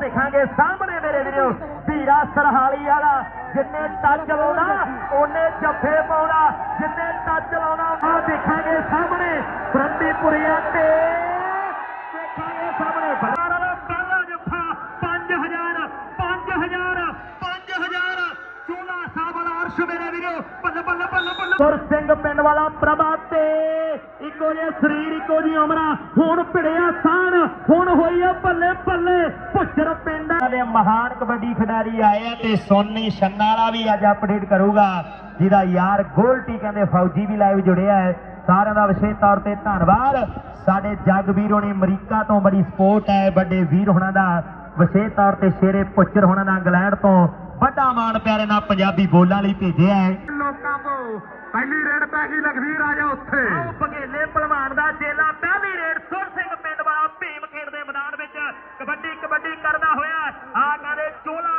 ਦੇਖਾਂਗੇ ਸਾਹਮਣੇ ਮੇਰੇ ਵੀਰੋ ਵੀਰਾ ਸਰਹਾਲੀ ਵਾਲਾ ਜਿੰਨੇ ਟੱਚ ਲਾਉਣਾ ਉਹਨੇ ਜੱਫੇ ਪਾਉਣਾ ਜਿੰਨੇ ਟੱਚ ਲਾਉਣਾ। ਆ ਦੇਖਾਂਗੇ ਸਾਹਮਣੇ ਫਰੰਦੀਪੁਰੀਆ ਤੇ ਦੇਖਾਂਗੇ ਸਾਹਮਣੇ। ਬਲਾਰਾ ਦਾ ਪਹਿਲਾ ਜੱਫਾ 5000 5000 5000 ਚੋਲਾ ਸਾਹਿਬ ਅਰਸ਼ ਮੇਰੇ ਵੀਰੋ ਬੱਲੇ ਬੱਲੇ ਬੱਲੇ ਬੱਲੇ ਸੁਰ ਸਿੰਘ ਪਿੰਡ ਵਾਲਾ ਪ੍ਰਭਾ ਤੇ ਸਰੀਰ ਇੱਕੋ ਜਿਹੀ ਉਮਰਾਂ ਹੁਣ ਭਿੜਿਆ ਸਾਨ, ਹੁਣ ਹੋਈ ਆ ਬੱਲੇ ਬੱਲੇ ਭੁੱਚਰ ਪਿੰਡ ਦੇ ਮਹਾਨ ਕਬੱਡੀ ਖਿਡਾਰੀ ਆਏ ਤੇ ਸੋਨੀ ਛੰਨਾ ਵੀ ਅੱਜ ਅਪਡੇਟ ਕਰੂਗਾ, ਜਿਹਦਾ ਯਾਰ ਗੋਲਟੀ ਕਹਿੰਦੇ ਫੌਜੀ ਵੀ ਲਾਈਵ ਜੁੜਿਆ ਹੈ। ਸਾਰਿਆਂ ਦਾ ਵਿਸ਼ੇਸ਼ ਤੌਰ ਤੇ ਧੰਨਵਾਦ। ਸਾਡੇ ਜਗਵੀਰ ਹੋਣੀ ਅਮਰੀਕਾ ਤੋਂ ਬੜੀ ਸਪੋਰਟ ਹੈ, ਵੱਡੇ ਵੀਰ ਹੋਣਾ ਦਾ। ਵਿਸ਼ੇਸ਼ ਤੌਰ ਤੇ ਸ਼ੇਰੇ ਪੁੱਚਰ ਹੋਣਾ ਦਾ ਇੰਗਲੈਂਡ ਤੋਂ। ਵੱਡਾ ਮਾਣ ਪਿਆਰੇ ਨਾਲ ਪੰਜਾਬੀ ਬੋਲਾਂ ਲਈ ਭੇਜਿਆ ਹੈ। ਲੋਕਾਂ ਤੋਂ ਪਹਿਲੀ ਰੇਡ ਪੈ ਗਈ ਲਖਵੀਰ ਆ ਜਾ ਉੱਥੇ। ਆਓ ਬਘੇਲੇ ਪਹਿਲਵਾਨ ਦਾ ਚੇਲਾ। ਪਹਿਲੀ ਰੇਡ ਸੁਰ ਸਿੰਘ ਪਿੰਡ ਵਾਲਾ ਭੀਮ ਖੇਡ ਦੇ ਮੈਦਾਨ ਵਿੱਚ ਕਬੱਡੀ ਕਬੱਡੀ ਕਰਦਾ ਹੋਇਆ। ਆ ਕਹਿੰਦੇ ਚੋਲਾ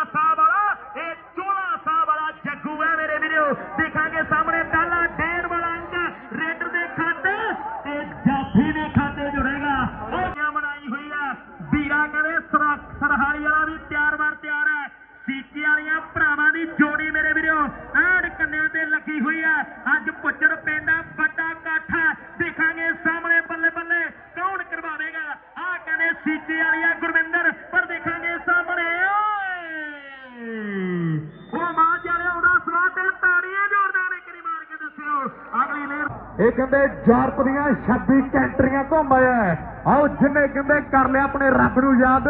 ਇਹ ਕਹਿੰਦੇ ਜਾਰਪ ਦੀਆਂ 26 ਕੈਂਟਰੀਆਂ ਘੁੰਮ ਆਓ ਜਿੰਨੇ ਕਹਿੰਦੇ ਕਰ ਲਿਆ ਆਪਣੇ ਰੱਬ ਨੂੰ ਯਾਦ,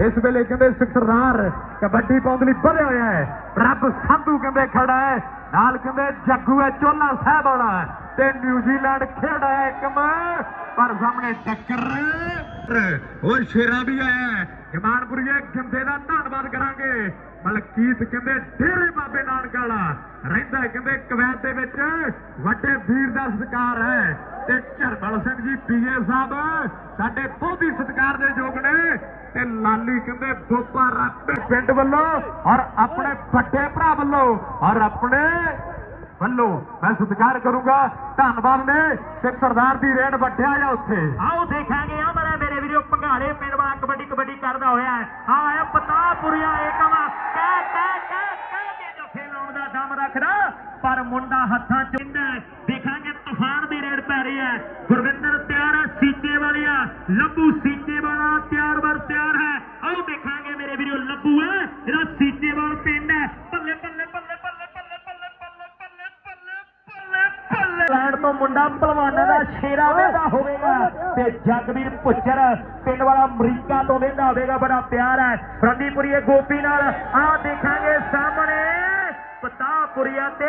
ਇਸ ਵੇਲੇ ਕਹਿੰਦੇ ਸਿਕਸਰਾਰ ਕਬੱਡੀ ਪਾਉਣ ਲਈ ਵਧਿਆ ਹੋਇਆ ਹੈ। ਰੱਬ ਸੰਧੂ ਕਹਿੰਦੇ ਖੜਾ ਹੈ, ਨਾਲ ਕਹਿੰਦੇ ਜੱਗੂ ਹੈ, ਚੋਲਾ ਸਾਹਿਬ ਵਾਲਾ ਤੇ ਨਿਊਜ਼ੀਲੈਂਡ ਖੇੜਾ ਹੈ ਇੱਕ। ਮੈਂ ਪਰ ਸਾਹਮਣੇ ਟੱਕਰ, ਹੋਰ ਸ਼ੇਰਾ ਵੀ ਆਇਆ ਹੈ। ਜਮਾਨਪੁਰੀਏ ਗਿੰਦੇ ਦਾ ਧੰਨਵਾਦ ਕਰਾਂਗੇ। ਮਲਕੀਤ ਕਹਿੰਦੇ ਡੇਰੇ ਬਾਬੇ ਨਾਨਕ ਵਾਲਾ। ਰਹਿੰਦਾ ਕਹਿੰਦੇ ਕਵੈਤ ਦੇ ਵਿੱਚ। ਵੱਡੇ ਵੀਰ ਦਾ ਸਤਿਕਾਰ ਹੈ। ਤੇ ਝਰਮਲ ਸਿੰਘ ਜੀ, ਪੀਏ ਸਾਹਿਬ, ਸਾਡੇ ਬਹੁਤੀ ਹੀ ਸਤਿਕਾਰ ਦੇ ਯੋਗ ਨੇ। ਤੇ ਲਾਲੀ ਕਹਿੰਦੇ ਬੋਪਾ ਰੱਬ ਪਿੰਡ ਵੱਲੋਂ ਔਰ ਆਪਣੇ ਵੱਡੇ ਭਰਾ ਵੱਲੋਂ ਔਰ ਆਪਣੇ ਵੱਲੋਂ ਮੈਂ ਸਤਿਕਾਰ ਕਰੂੰਗਾ। ਧੰਨਵਾਦ ਨੇ। ਸਿੱਖ ਸਰਦਾਰ ਦੀ ਰੇਡ ਵੱਟਿਆ ਜਾ ਉੱਥੇ। ਆਓ ਦੇਖਾਂਗੇ ਆ ਵੀਰੋ ਪੰਘਾਲੇ ਪਿੰਡ ਕਬੱਡੀ ਕਬੱਡੀ ਕਰਦਾ ਹੋਇਆ ਹੈ। ਆਇਆ ਪਤਾਪੁਰੀਆ ਏਕਮ ਕਹਿ ਕਹਿ ਕਹਿ ਕਹਿ ਕੇ ਜੱਫੇ ਲਾਉਣ ਦਾ ਦਮ ਰੱਖਦਾ, ਪਰ ਮੁੰਡਾ ਹੱਥਾਂ ਚ ਦੇਖਾਂਗੇ ਤੂਫਾਨ ਦੀ ਰੇਡ ਪੈ ਰਹੀ ਹੈ। ਗੁਰਵਿੰਦਰ ਤਿਆਰ ਹੈ, ਸੀਚੇ ਵਾਲਿਆ ਲੱਭੂ ਸੀਚੇ ਵਾਲਾ ਤਿਆਰ ਵਰ ਤਿਆਰ ਹੈ। ਆਓ ਦੇਖਾਂਗੇ ਮੇਰੇ ਵੀਰੋ, ਲੱਭੂ ਹੈ। ਇਹਦਾ ਤੋਂ ਮੁੰਡਾ ਪਹਿਲਵਾਨਾਂ ਦਾ ਸ਼ੇਰਾ ਵੇਦਾ ਹੋਵੇਗਾ। ਤੇ ਜਗਵੀਰ ਪੁੱਚਰ ਪਿੰਡ ਵਾਲਾ ਅਮਰੀਕਾ ਤੋਂ ਵੇਦਾ ਹੋਵੇਗਾ ਬੜਾ ਪਿਆਰ ਹੈ। ਫਰੰਦੀਪੁਰੀਏ ਗੋਪੀ ਨਾਲ ਆ ਦੇਖਾਂਗੇ ਸਾਹਮਣੇ ਪਤਾਪੁਰੀਆ ਤੇ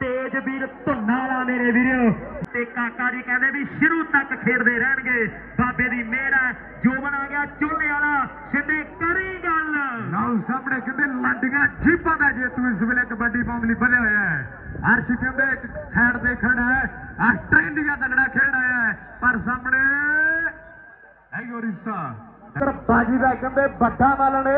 ਤੇਜਵੀਰ ਧੁੰਨਾ ਵਾਲਾ ਮੇਰੇ ਵੀਰੋ। ਤੇ ਕਾਕਾ ਜੀ ਕਹਿੰਦੇ ਵੀ ਸ਼ੁਰੂ ਤੱਕ ਖੇਡਦੇ ਰਹਿਣਗੇ। ਬਾਬੇ ਦੀ ਮਿਹਰ ਹੈ। ਜੋ ਬਣਾ ਗਿਆ ਚੋਲੇ ਵਾਲਾ। ਸਿੱਧੇ ਕਰੀ ਗੱਲ। ਲਓ ਸਾਹਮਣੇ ਕਹਿੰਦੇ ਲਾਂਡੀਆਂ ਜੀਪਾਂ ਦਾ ਜੇਤੂ ਇਸ ਵੇਲੇ ਕਬੱਡੀ ਲਈ ਵਧਿਆ ਹੋਇਆ ਹੈ। ਅਰਸ਼ ਕਹਿੰਦੇ ਇੱਕ ਸਾਈਡ ਖੜਾ ਹੈ। ਆਸਟ੍ਰੇਲੀਆ ਤਗੜਾ ਖੇਡ ਆਇਆ ਹੈ। ਪਰ ਸਾਹਮਣੇ ਹੈ ਰਿਸ਼ਤਾ। ਪਰ ਬਾਜੀ ਦਾ ਕਹਿੰਦੇ, ਵੱਡਾ ਮਾਲਣ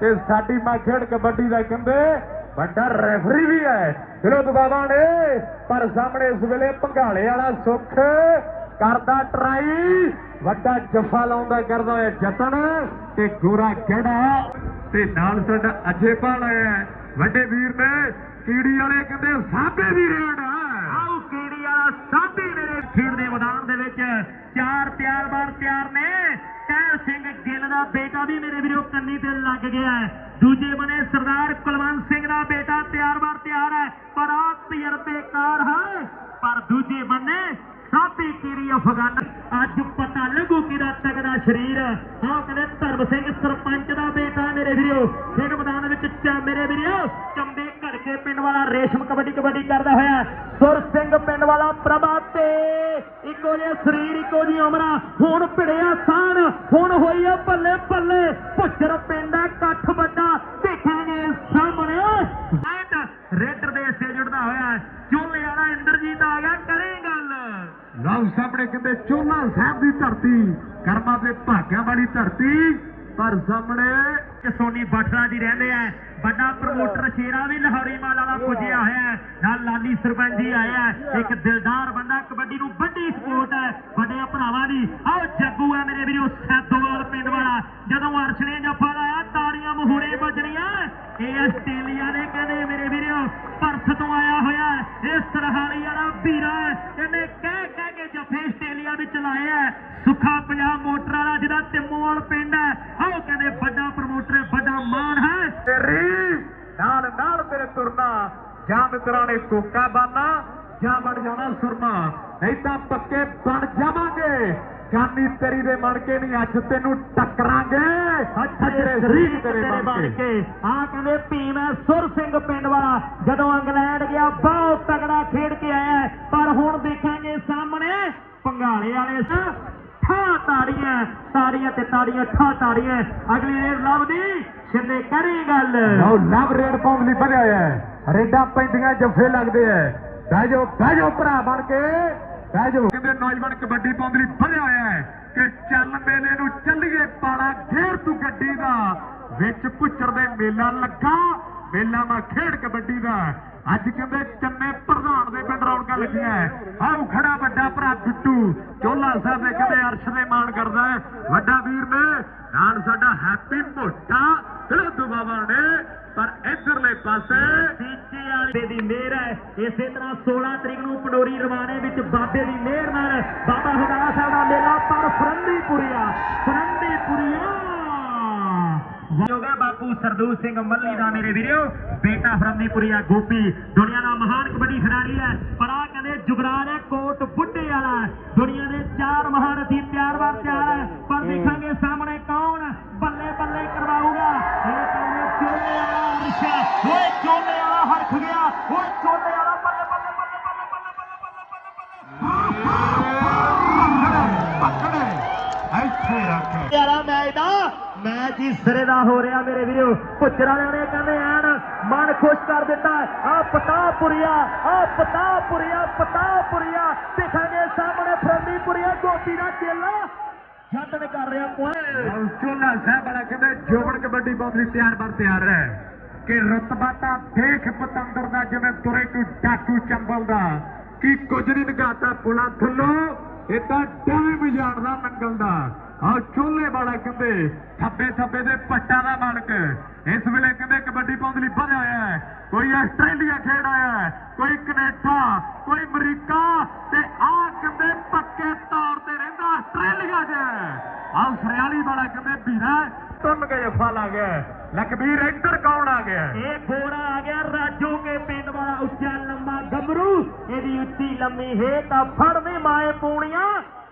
ਤੇ ਸਾਡੀ ਮਾਂ ਖੇਡ ਕਬੱਡੀ ਦਾ ਕਹਿੰਦੇ, ਵੱਡਾ ਰੈਫਰੀ ਵੀ ਹੈ। ਚਲੋ ਦਬਾਵਾਂ ਨੇ, ਪਰ ਸਾਹਮਣੇ ਇਸ ਵੇਲੇ ਭੰਗਾਲੇ ਵਾਲਾ ਸੁੱਖ ਕਰਦਾ ਟਰਾਈ। ਵੱਡਾ ਜੱਫਾ ਲਾਉਂਦਾ ਕਰਦਾ ਹੋਇਆ ਜਤਨ, ਤੇ ਗੋਰਾ ਕਿਹੜਾ ਤੇ ਨਾਲ ਸਾਡਾ ਅਜੇ ਪਾਲ ਆਇਆ ਹੈ। ਵੱਡੇ ਵੀਰ ਨੇ ਕੀੜੀ ਵਾਲੇ ਕਹਿੰਦੇ ਸਾਬੇ ਦੀ ਰੇਡ ਆ। ਆਓ ਕੀੜੀ ਵਾਲਾ ਸਾਬੀ ਮੇਰੇ ਖੇਡ ਦੇ ਮੈਦਾਨ ਦੇ ਵਿੱਚ। ਚਾਰ ਪਿਆਰ ਬਾਰ ਤਿਆਰ ਨੇ। ਕਹਿਰ ਸਿੰਘ ਗਿੱਲ ਦਾ ਬੇਟਾ ਵੀ ਮੇਰੇ ਵੀਰੋ ਕੰਨੀ ਤੇ ਲੱਗ ਗਿਆ ਦੂਜੇ ਬਨੇ ਸਰਦਾਰ ਕੁਲਵੰਤ ਸਿੰਘ ਦਾ ਬੇਟਾ ਤਿਆਰ ਬਾਰ ਤਿਆਰ ਹੈ। ਪਰ ਆ ਤਜਰਬੇਕਾਰ ਹੈ। ਪਰ ਦੂਜੇ ਬੰਨੇ ਸਾਬੀ ਕੀੜੀ ਅਫਗਾਨ, ਅੱਜ ਪਤਾ ਲੱਗੂ ਕਿਹਦਾ ਤਗੜਾ ਸਰੀਰ ਆਹ ਕਹਿੰਦੇ ਧਰਮ ਸਿੰਘ ਸਰਪੰਚ ਦਾ ਬੇਟਾ ਮੇਰੇ ਵੀਰੋ, ਖੇਡ ਮੈਦਾਨ ਵਿੱਚ ਚਾ ਮੇਰੇ ਵੀਰੋ ਚੰਬੇ ਘੜਕੇ ਪਿੰਡ ਵਾਲਾ ਰੇਸ਼ਮ ਕਬੱਡੀ ਕਬੱਡੀ ਕਰਦਾ ਹੋਇਆ ਸੁਰ ਸਿੰਘ ਪਿੰਡ ਵਾਲਾ ਪ੍ਰਭਾ ਤੇ ਇੱਕੋ ਜਿਹਾ ਸਰੀਰ, ਇੱਕੋ ਜਿਹੀ ਉਮਰਾਂ ਹੁਣ ਭਿੜਿਆ ਸਾਨ ਹੁਣ ਹੋਈ ਆ ਭੱਲੇ ਭੱਲੇ ਭੁੱਚਰ ਪਿੰਡ ਆ ਇਕੱਠ ਵੱਡਾ। ਆਓ ਸਾਹਮਣੇ ਕਹਿੰਦੇ ਚੋਲਾ ਸਾਹਿਬ ਦੀ ਧਰਤੀ, ਕਰਮਾਂ ਦੇ ਭਾਗਾਂ ਵਾਲੀ ਧਰਤੀ, ਪਰ ਸਾਹਮਣੇ ਇਹ ਸੋਨੀ ਬਾਠਲਾ ਜੀ ਰਹਿੰਦੇ ਆ। ਵੱਡਾ ਪ੍ਰਮੋਟਰ ਸ਼ੇਰਾ ਵੀ ਲਾਹੌਰੀ ਮਾਲਾ ਦਾ ਪੁੱਜਿਆ ਹੋਇਆ ਨਾਲ ਲਾਲੀ ਸਰਪੰਚ ਜੀ ਆਇਆ ਇੱਕ ਦਿਲਦਾਰ ਬੰਦਾ ਕਬੱਡੀ ਨੂੰ ਵੱਡੀ ਸਪੋਰਟ ਹੈ। ਵੱਡੇ ਭਰਾਵਾਂ ਦੀ। ਆਓ ਜੱਗੂ ਹੈ ਮੇਰੇ ਵੀਰੋ, ਸੈਦੋਵਾਲ ਪਿੰਡ ਵਾਲਾ। ਜਦੋਂ ਅਰਸ਼ਨੇ ਜੱਫਾ ਲਾਇਆ, ਤਾੜੀਆਂ ਮਹੂਰੇ ਵੱਜਣੀਆਂ। ਇਹ ਆਸਟ੍ਰੇਲੀਆ ਦੇ ਕਹਿੰਦੇ, ਮੇਰੇ ਵੀਰੋ ਪਰਸ ਤੋਂ ਆਇਆ ਹੋਇਆ ਹੈ। ਇਸ ਸਰਹਾਲੀ ਵਾਲਾ ਵੀਰਾ ਹੈ। ਇਹਨੇ ਕਹਿ ਕਹਿ ਕੇ ਜੱਫੇ ਆਸਟ੍ਰੇਲੀਆ ਵਿੱਚ ਲਾਏ ਹੈ ਸੁੱਖਾ ਪੰਜਾਬ ਮੋਟਰ ਵਾਲਾ ਜਿਹਦਾ ਤਿੰਮੋਵਾਲ ਪਿੰਡ ਹੈ ਆਓ ਕਹਿੰਦੇ ਵੱਡਾ ਪ੍ਰਮੋਟਰ ਹੈ, ਵੱਡਾ ਮਾਣ ਹੈ ਤੇਰੀ ਨਾਲ ਨਾਲ ਤੇਰੇ ਤੁਰਨਾ ਜਾਂ ਮਿੱਤਰਾਂ ਨੇ ਕੋਕਾ ਬਾਨਾ ਜਾਂ ਬਣ ਜਾਣਾ ਸੁਰਮਾ ਨਹੀਂ ਤਾਂ ਪੱਕੇ ਬਣ ਜਾਵਾਂਗੇ ਜਾਨੀ ਤੇਰੀ ਦੇ ਬਣ ਕੇ ਨਹੀਂ ਅੱਜ ਤੈਨੂੰ ਟੱਕਰਾਂਗੇ। ਤੇਰੇ ਸਰੀਰ ਤੇਰੇ ਬਣ ਕੇ। ਆ ਕਹਿੰਦੇ ਭੀਮ ਸੁਰ ਸਿੰਘ ਪਿੰਡ ਵਾਲਾ। ਜਦੋਂ ਇੰਗਲੈਂਡ ਗਿਆ ਬਹੁਤ ਤਗੜਾ ਖੇਡ ਕੇ ਆਇਆ। ਪਰ ਹੁਣ ਦੇਖਾਂਗੇ ਸਾਹਮਣੇ ਪੰਗਾਲੇ ਵਾਲੇ ਠਾ ਤਾੜੀਆਂ ਤਾੜੀਆਂ ਤੇ ਤਾੜੀਆਂ ਠਾ ਤਾੜੀਆਂ। ਅਗਲੀ ਰੇਡ ਲੱਭਦੀ ਛਿੰਦੇ ਕਰੀ ਗੱਲ। ਲਓ ਲਵ ਰੇਡ ਪਾਉਣ ਲਈ ਵਧਿਆ ਹੋਇਆ ਹੈ। ਰੇਡਾਂ ਪੈਂਦੀਆਂ ਜੱਫੇ ਲੱਗਦੇ ਐ ਬਹਿ ਜਾਓ ਬਹਿ ਜਾਓ ਭਰਾ ਬਣ ਕੇ। ਬਹਿ ਜਾਓ ਕਹਿੰਦੇ ਨੌਜਵਾਨ ਕਬੱਡੀ ਪਾਉਣ ਲਈ ਵਧਿਆ ਹੋਇਆ ਹੈ ਕਿ ਚੱਲ ਮੇਲੇ ਨੂੰ ਚੱਲੀਏ ਪਾਲਾ ਘੇਰ ਤੂੰ ਗੱਡੀ ਦਾ। ਵਿੱਚ ਪੁੱਛਰ ਦੇ ਮੇਲਾ ਲੱਗਾ, ਮੇਲਾ ਮਾ ਖੇਡ ਕਬੱਡੀ ਦਾ। ਅੱਜ ਕਹਿੰਦੇ ਚੰਨੇ ਪ੍ਰਧਾਨ ਦੇ ਪਿੰਡ ਰੌਣਕਾਂ ਲੱਗੀਆਂ ਆਉ ਖੜਾ ਵੱਡਾ ਭਰਾ ਬਿੱਟੂ ਚੋਲਾ ਸਾਹਿਬ ਦੇ ਕਹਿੰਦੇ ਅਰਸ਼ ਦੇ ਮਾਣ ਕਰਦਾ ਵੱਡਾ ਵੀਰ ਨੇ, ਨਾਲ ਸਾਡਾ ਹੈਪੀ ਮੋਟਾ, ਦਿਲ ਬਾਬਾ ਨੇ, ਪਰ ਇਧਰਲੇ ਪਾਸੇ ਵਾਲੇ ਦੀ ਮਿਹਰ ਹੈ। ਇਸੇ ਤਰ੍ਹਾਂ 16 ਤਰੀਕ ਨੂੰ ਪੰਡੋਰੀ ਰਵਾਨੇ ਵਿੱਚ ਬਾਬੇ ਦੀ ਮਿਹਰ ਨਾਲ ਬਾਬਾ ਹੁਦਾ ਸਾਹਿਬ ਦਾ ਮੇਲਾ ਪਰ ਫਰੰਦੀਪੁਰੀਆ ਫਰੰਦੀਪੁਰੀਆ। ਜੋਗਾ ਬਾਪੂ ਸਰਦੂਲ ਸਿੰਘ ਮੱਲੀ ਦਾ ਮੇਰੇ ਵੀਰੋ ਬੇਟਾ ਫਰੰਦੀਪੁਰੀਆ ਗੋਪੀ। ਦੁਨੀਆ ਦਾ ਮਹਾਨ ਕਬੱਡੀ ਖਿਡਾਰੀ ਹੈ ਪਰ ਆ ਕਹਿੰਦੇ ਜੁਗਰਾਜ ਹੈ ਕੋਟ ਬੁੱਢੇ ਵਾਲਾ। ਦੁਨੀਆ ਦੇ ਚਾਰ ਮਹਾਰਥੀ ਤਿਆਰ ਵਾਰ ਤਿਆਰ ਹੈ ਪਰ ਦੇਖਾਂਗੇ ਸਾਹਮਣੇ ਕੌਣ ਬੱਲੇ ਬੱਲੇ ਕਰਵਾਊਗਾ ਇੱਥੇ ਰੱਖੇ। ਯਾਰਾ ਮੈਚ ਦਾ। ਮੈਚ ਹੀ ਸਿਰੇ ਦਾ ਹੋ ਰਿਹਾ ਮੇਰੇ ਵੀਰੋ। ਪੁੱਤਰਾਂ ਨੇ ਕਹਿੰਦੇ ਐਨ, ਮਨ ਖੁਸ਼ ਕਰ ਦਿੱਤਾ। ਆ ਪਤਾਪੁਰੀਆ ਆ ਪਤਾਪੁਰੀਆ ਪਤਾਪੁਰੀਆ ਦੇਖਾਂਗੇ ਸਾਹਮਣੇ ਫਰੰਦੀਪੁਰੀਆ, ਗੋਪੀ ਦਾ ਚੇਲਾ ਜੱਟਨ ਕਰ ਰਿਹਾ ਪੁਆਇੰਟ ਚੋਲਾ ਸਾਹਿਬ ਕਹਿੰਦੇ, ਜੋਬਨ ਕਬੱਡੀ ਬਹੁਤ ਲਈ ਤਿਆਰ ਬਰ ਤਿਆਰ ਹੈ। ਕਿ ਰਤਬਾ ਤਾਂ ਦੇਖ ਪਤੰਦਰ ਦਾ ਜਿਵੇਂ ਤੁਰੇ ਕੋਈ ਡਾਕੂ ਚੰਬਲ ਦਾ। ਕੀ ਕੁਝ ਨਹੀਂ ਨਗਾਤਾ ਪੁਲਾਂ ਥੱਲੋਂ। ਇਹ ਤਾਂ ਡਵੇਂ ਮਜਾੜਦਾ ਨੰਗਲ ਦਾ। ਆ ਚੋਲੇ ਵਾਲਾ ਕਹਿੰਦੇ ਥੱਬੇ ਥੱਬੇ ਦੇ ਪੱਟਾਂ ਦਾ ਮਾਲਕ। ਇਸ ਵੇਲੇ ਕਹਿੰਦੇ ਕਬੱਡੀ ਪਾਉਣ ਲਈ ਵਧਿਆ ਹੋਇਆ ਹੈ। ਕੋਈ ਆਸਟ੍ਰੇਲੀਆ ਖੇਡ ਆਇਆ ਹੈ, ਕੋਈ ਕੈਨੇਡਾ, ਕੋਈ ਅਮਰੀਕਾ, ਤੇ ਆ ਕਹਿੰਦੇ ਪੱਕੇ ਤੌਰ ਤੇ ਰਹਿੰਦਾ ਆਸਟ੍ਰੇਲੀਆ 'ਚ ਆਹ ਸਰਿਆਲੀ ਵਾਲਾ ਕਹਿੰਦੇ ਵੀਰਾ ਤੁੰਨ ਕੇ ਜਫਾ ਲਾ ਗਿਆ ਲਖਬੀਰ, ਇੱਧਰ ਕੌਣ ਆ ਗਿਆ ਇਹ ਘੋੜਾ ਆ ਗਿਆ ਰਾਜੋ ਕੇ ਪਿੰਡ ਵਾਲਾ ਉੱਚਾ ਲੰਮਾ ਗੱਭਰੂ ਇਹਦੀ ਉੱਚੀ ਲੰਮੀ ਹੈ ਤਾਂ ਫੜਦੇ ਮਾਏ ਪੂਣੀਆਂ।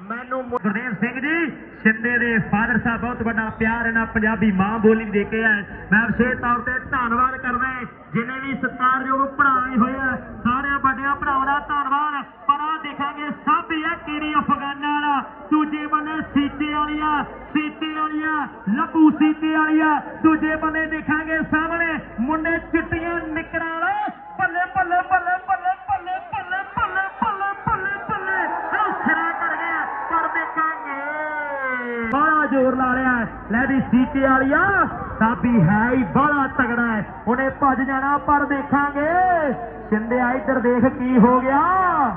ਮੈਨੂੰ ਗੁਰਦੇਵ ਸਿੰਘ ਜੀ, ਸ਼ਿੰਦੇ ਦੇ ਫਾਦਰ ਸਾਹਿਬ ਬਹੁਤ ਵੱਡਾ ਪਿਆਰ ਇਹਨਾਂ ਪੰਜਾਬੀ ਮਾਂ ਬੋਲੀ ਦੇ ਕੇ ਆਏ। ਮੈਂ ਵਿਸ਼ੇਸ਼ ਤੌਰ ਤੇ ਧੰਨਵਾਦ ਕਰਦਾ ਜਿਨੇ ਵੀ ਸਤਿਕਾਰਯੋਗ ਭਰਾਏ ਹੋਏ ਆ, ਸਾਰਿਆਂ ਵੱਡਿਆਂ ਭਰਾਵਾਂ ਦਾ ਧੰਨਵਾਦ। ਪਰ ਆ ਦੇਖਾਂਗੇ, ਸਭ ਹੀ ਆ ਕੀੜੀ ਅਫਗਾਨਾਂ ਵਾਲਾ, ਦੂਜੇ ਬੰਨੇ ਸੀਤੇ ਵਾਲੀਆ ਸੀਤੇ ਵਾਲੀਆ ਲੱਭੂ ਸੀਤੇ ਵਾਲੀਆ ਦੂਜੇ ਬੰਨੇ ਦੇਖਾਂਗੇ ਸਾਹਮਣੇ, ਮੁੰਡੇ ਚਿੱਟੀਆਂ ਨਿਕਰਾਂ ਵਾਲੇ ਬੱਲੇ ਬੱਲੇ ਬੱਲੇ ਬੱਲੇ ਬੜਾ ਜ਼ੋਰ ਲਾ ਲਿਆ। ਲੈ ਵੀ ਸੀਤੇ ਵਾਲੀਆ ਸਾਬੀ ਹੈ ਹੀ ਬੜਾ ਤਗੜਾ ਹੈ। ਉਹਨੇ ਭੱਜ ਜਾਣਾ ਪਰ ਦੇਖਾਂਗੇ। ਸਿੰਧਿਆ ਇੱਧਰ ਦੇਖ ਕੀ ਹੋ ਗਿਆ।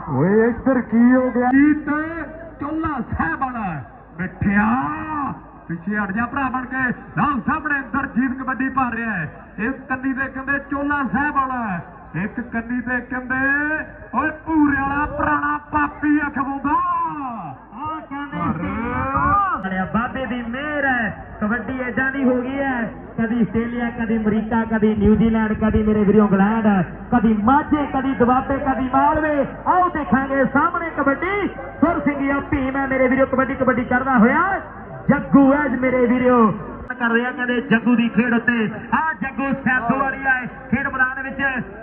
ਓਏ ਇੱਧਰ ਕੀ ਹੋ ਗਿਆ? ਜੀਤ ਚੋਲਾ ਸਾਹਿਬ ਵਾਲਾ ਮਿੱਠਿਆ। ਪਿੱਛੇ ਹਟ ਜਾ ਭਰਾ ਬਣ ਕੇ। ਨਾਲ ਸਾਹਮਣੇ ਅੰਦਰ ਜੀਤ ਕਬੱਡੀ ਪਾ ਰਿਹਾ ਹੈ। ਇਸ ਕੰਨੀ ਤੇ ਕਹਿੰਦੇ ਚੋਲਾ ਸਾਹਿਬ ਵਾਲਾ। ਇੱਕ ਕੰਨੀ ਤੇ ਕਹਿੰਦੇ ਓਏ ਭੂਰੇ ਵਾਲਾ ਪੁਰਾਣਾ ਪਾਪੀ ਅਖਵਾਉਂਦਾ ਆ ਕਹਿੰਦੇ ਅਰੇ ਬਾਬੇ ਦੀ ਮਿਹਰ ਹੈ ਕਬੱਡੀ ਦੀ ਹੋ ਗਈ ਹੈ। ਕਦੀ ਆਸਟ੍ਰੇਲੀਆ, ਕਦੀ ਅਮਰੀਕਾ, ਕਦੀ ਨਿਊਜ਼ੀਲੈਂਡ ਕਦੀ ਮੇਰੇ ਵੀਰੋ ਇੰਗਲੈਂਡ, ਕਦੀ ਮਾਝੇ, ਕਦੀ ਦੁਆਬੇ, ਕਦੀ ਮਾਲਵੇ। ਆਓ ਦੇਖਾਂਗੇ ਸਾਹਮਣੇ ਕਬੱਡੀ। ਸੁਰ ਸਿੰਘੀਆ ਭੀਮ ਹੈ ਮੇਰੇ ਵੀਰੋ, ਕਬੱਡੀ ਕਬੱਡੀ ਕਰਦਾ ਹੋਇਆ। ਜੱਗੂ ਐ ਮੇਰੇ ਵੀਰੋ। ਕਰ ਰਿਹਾ ਕਹਿੰਦੇ ਜੱਗੂ ਦੀ ਖੇਡ ਉੱਤੇ। ਆ ਜੱਗੂ ਸੈਦੋ ਵਾਲੀ ਆਏ ਖੇਡ ਮੈਦਾਨ ਵਿੱਚ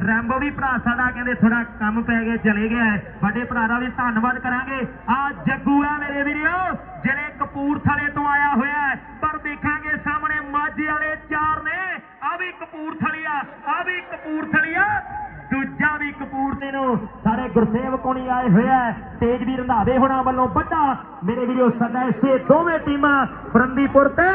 ਰੈਂਬੋ ਵੀ ਭਰਾ ਸਾਡਾ ਕਹਿੰਦੇ ਥੋੜਾ ਕੰਮ ਪੈ ਗਿਆ, ਚਲੇ ਗਿਆ ਹੈ। ਵੱਡੇ ਭਰਾ ਦਾ ਵੀ ਧੰਨਵਾਦ ਕਰਾਂਗੇ। ਆ ਜੱਗੂ ਆ ਮੇਰੇ ਵੀਰੋ, ਜਿਹੜੇ ਕਪੂਰਥਲੇ ਤੋਂ ਆਇਆ ਹੋਇਆ ਪਰ ਦੇਖਾਂ ਦੇਖਾਂਗੇ ਸਾਹਮਣੇ ਮਾਝੇ ਵਾਲੇ ਚਾਰ ਨੇ। ਆ ਵੀ ਕਪੂਰਥਲੀਆ ਆ ਵੀ ਕਪੂਰਥਲੀਆ। ਦੂਜਾ ਵੀ ਕਪੂਰਤੇ ਨੂੰ ਸਾਰੇ ਗੁਰਸੇਵ ਕੋਣੀ ਆਏ ਹੋਇਆ ਤੇਜਵੀਰ ਰੰਧਾਵੇ ਹੋਣਾ ਵੱਲੋਂ ਵੱਡਾ। ਮੇਰੇ ਵੀਰੋ ਸਦਾ ਇਸੇ ਦੋਵੇਂ ਟੀਮਾਂ ਫਰੰਦੀਪੁਰ ਤੇ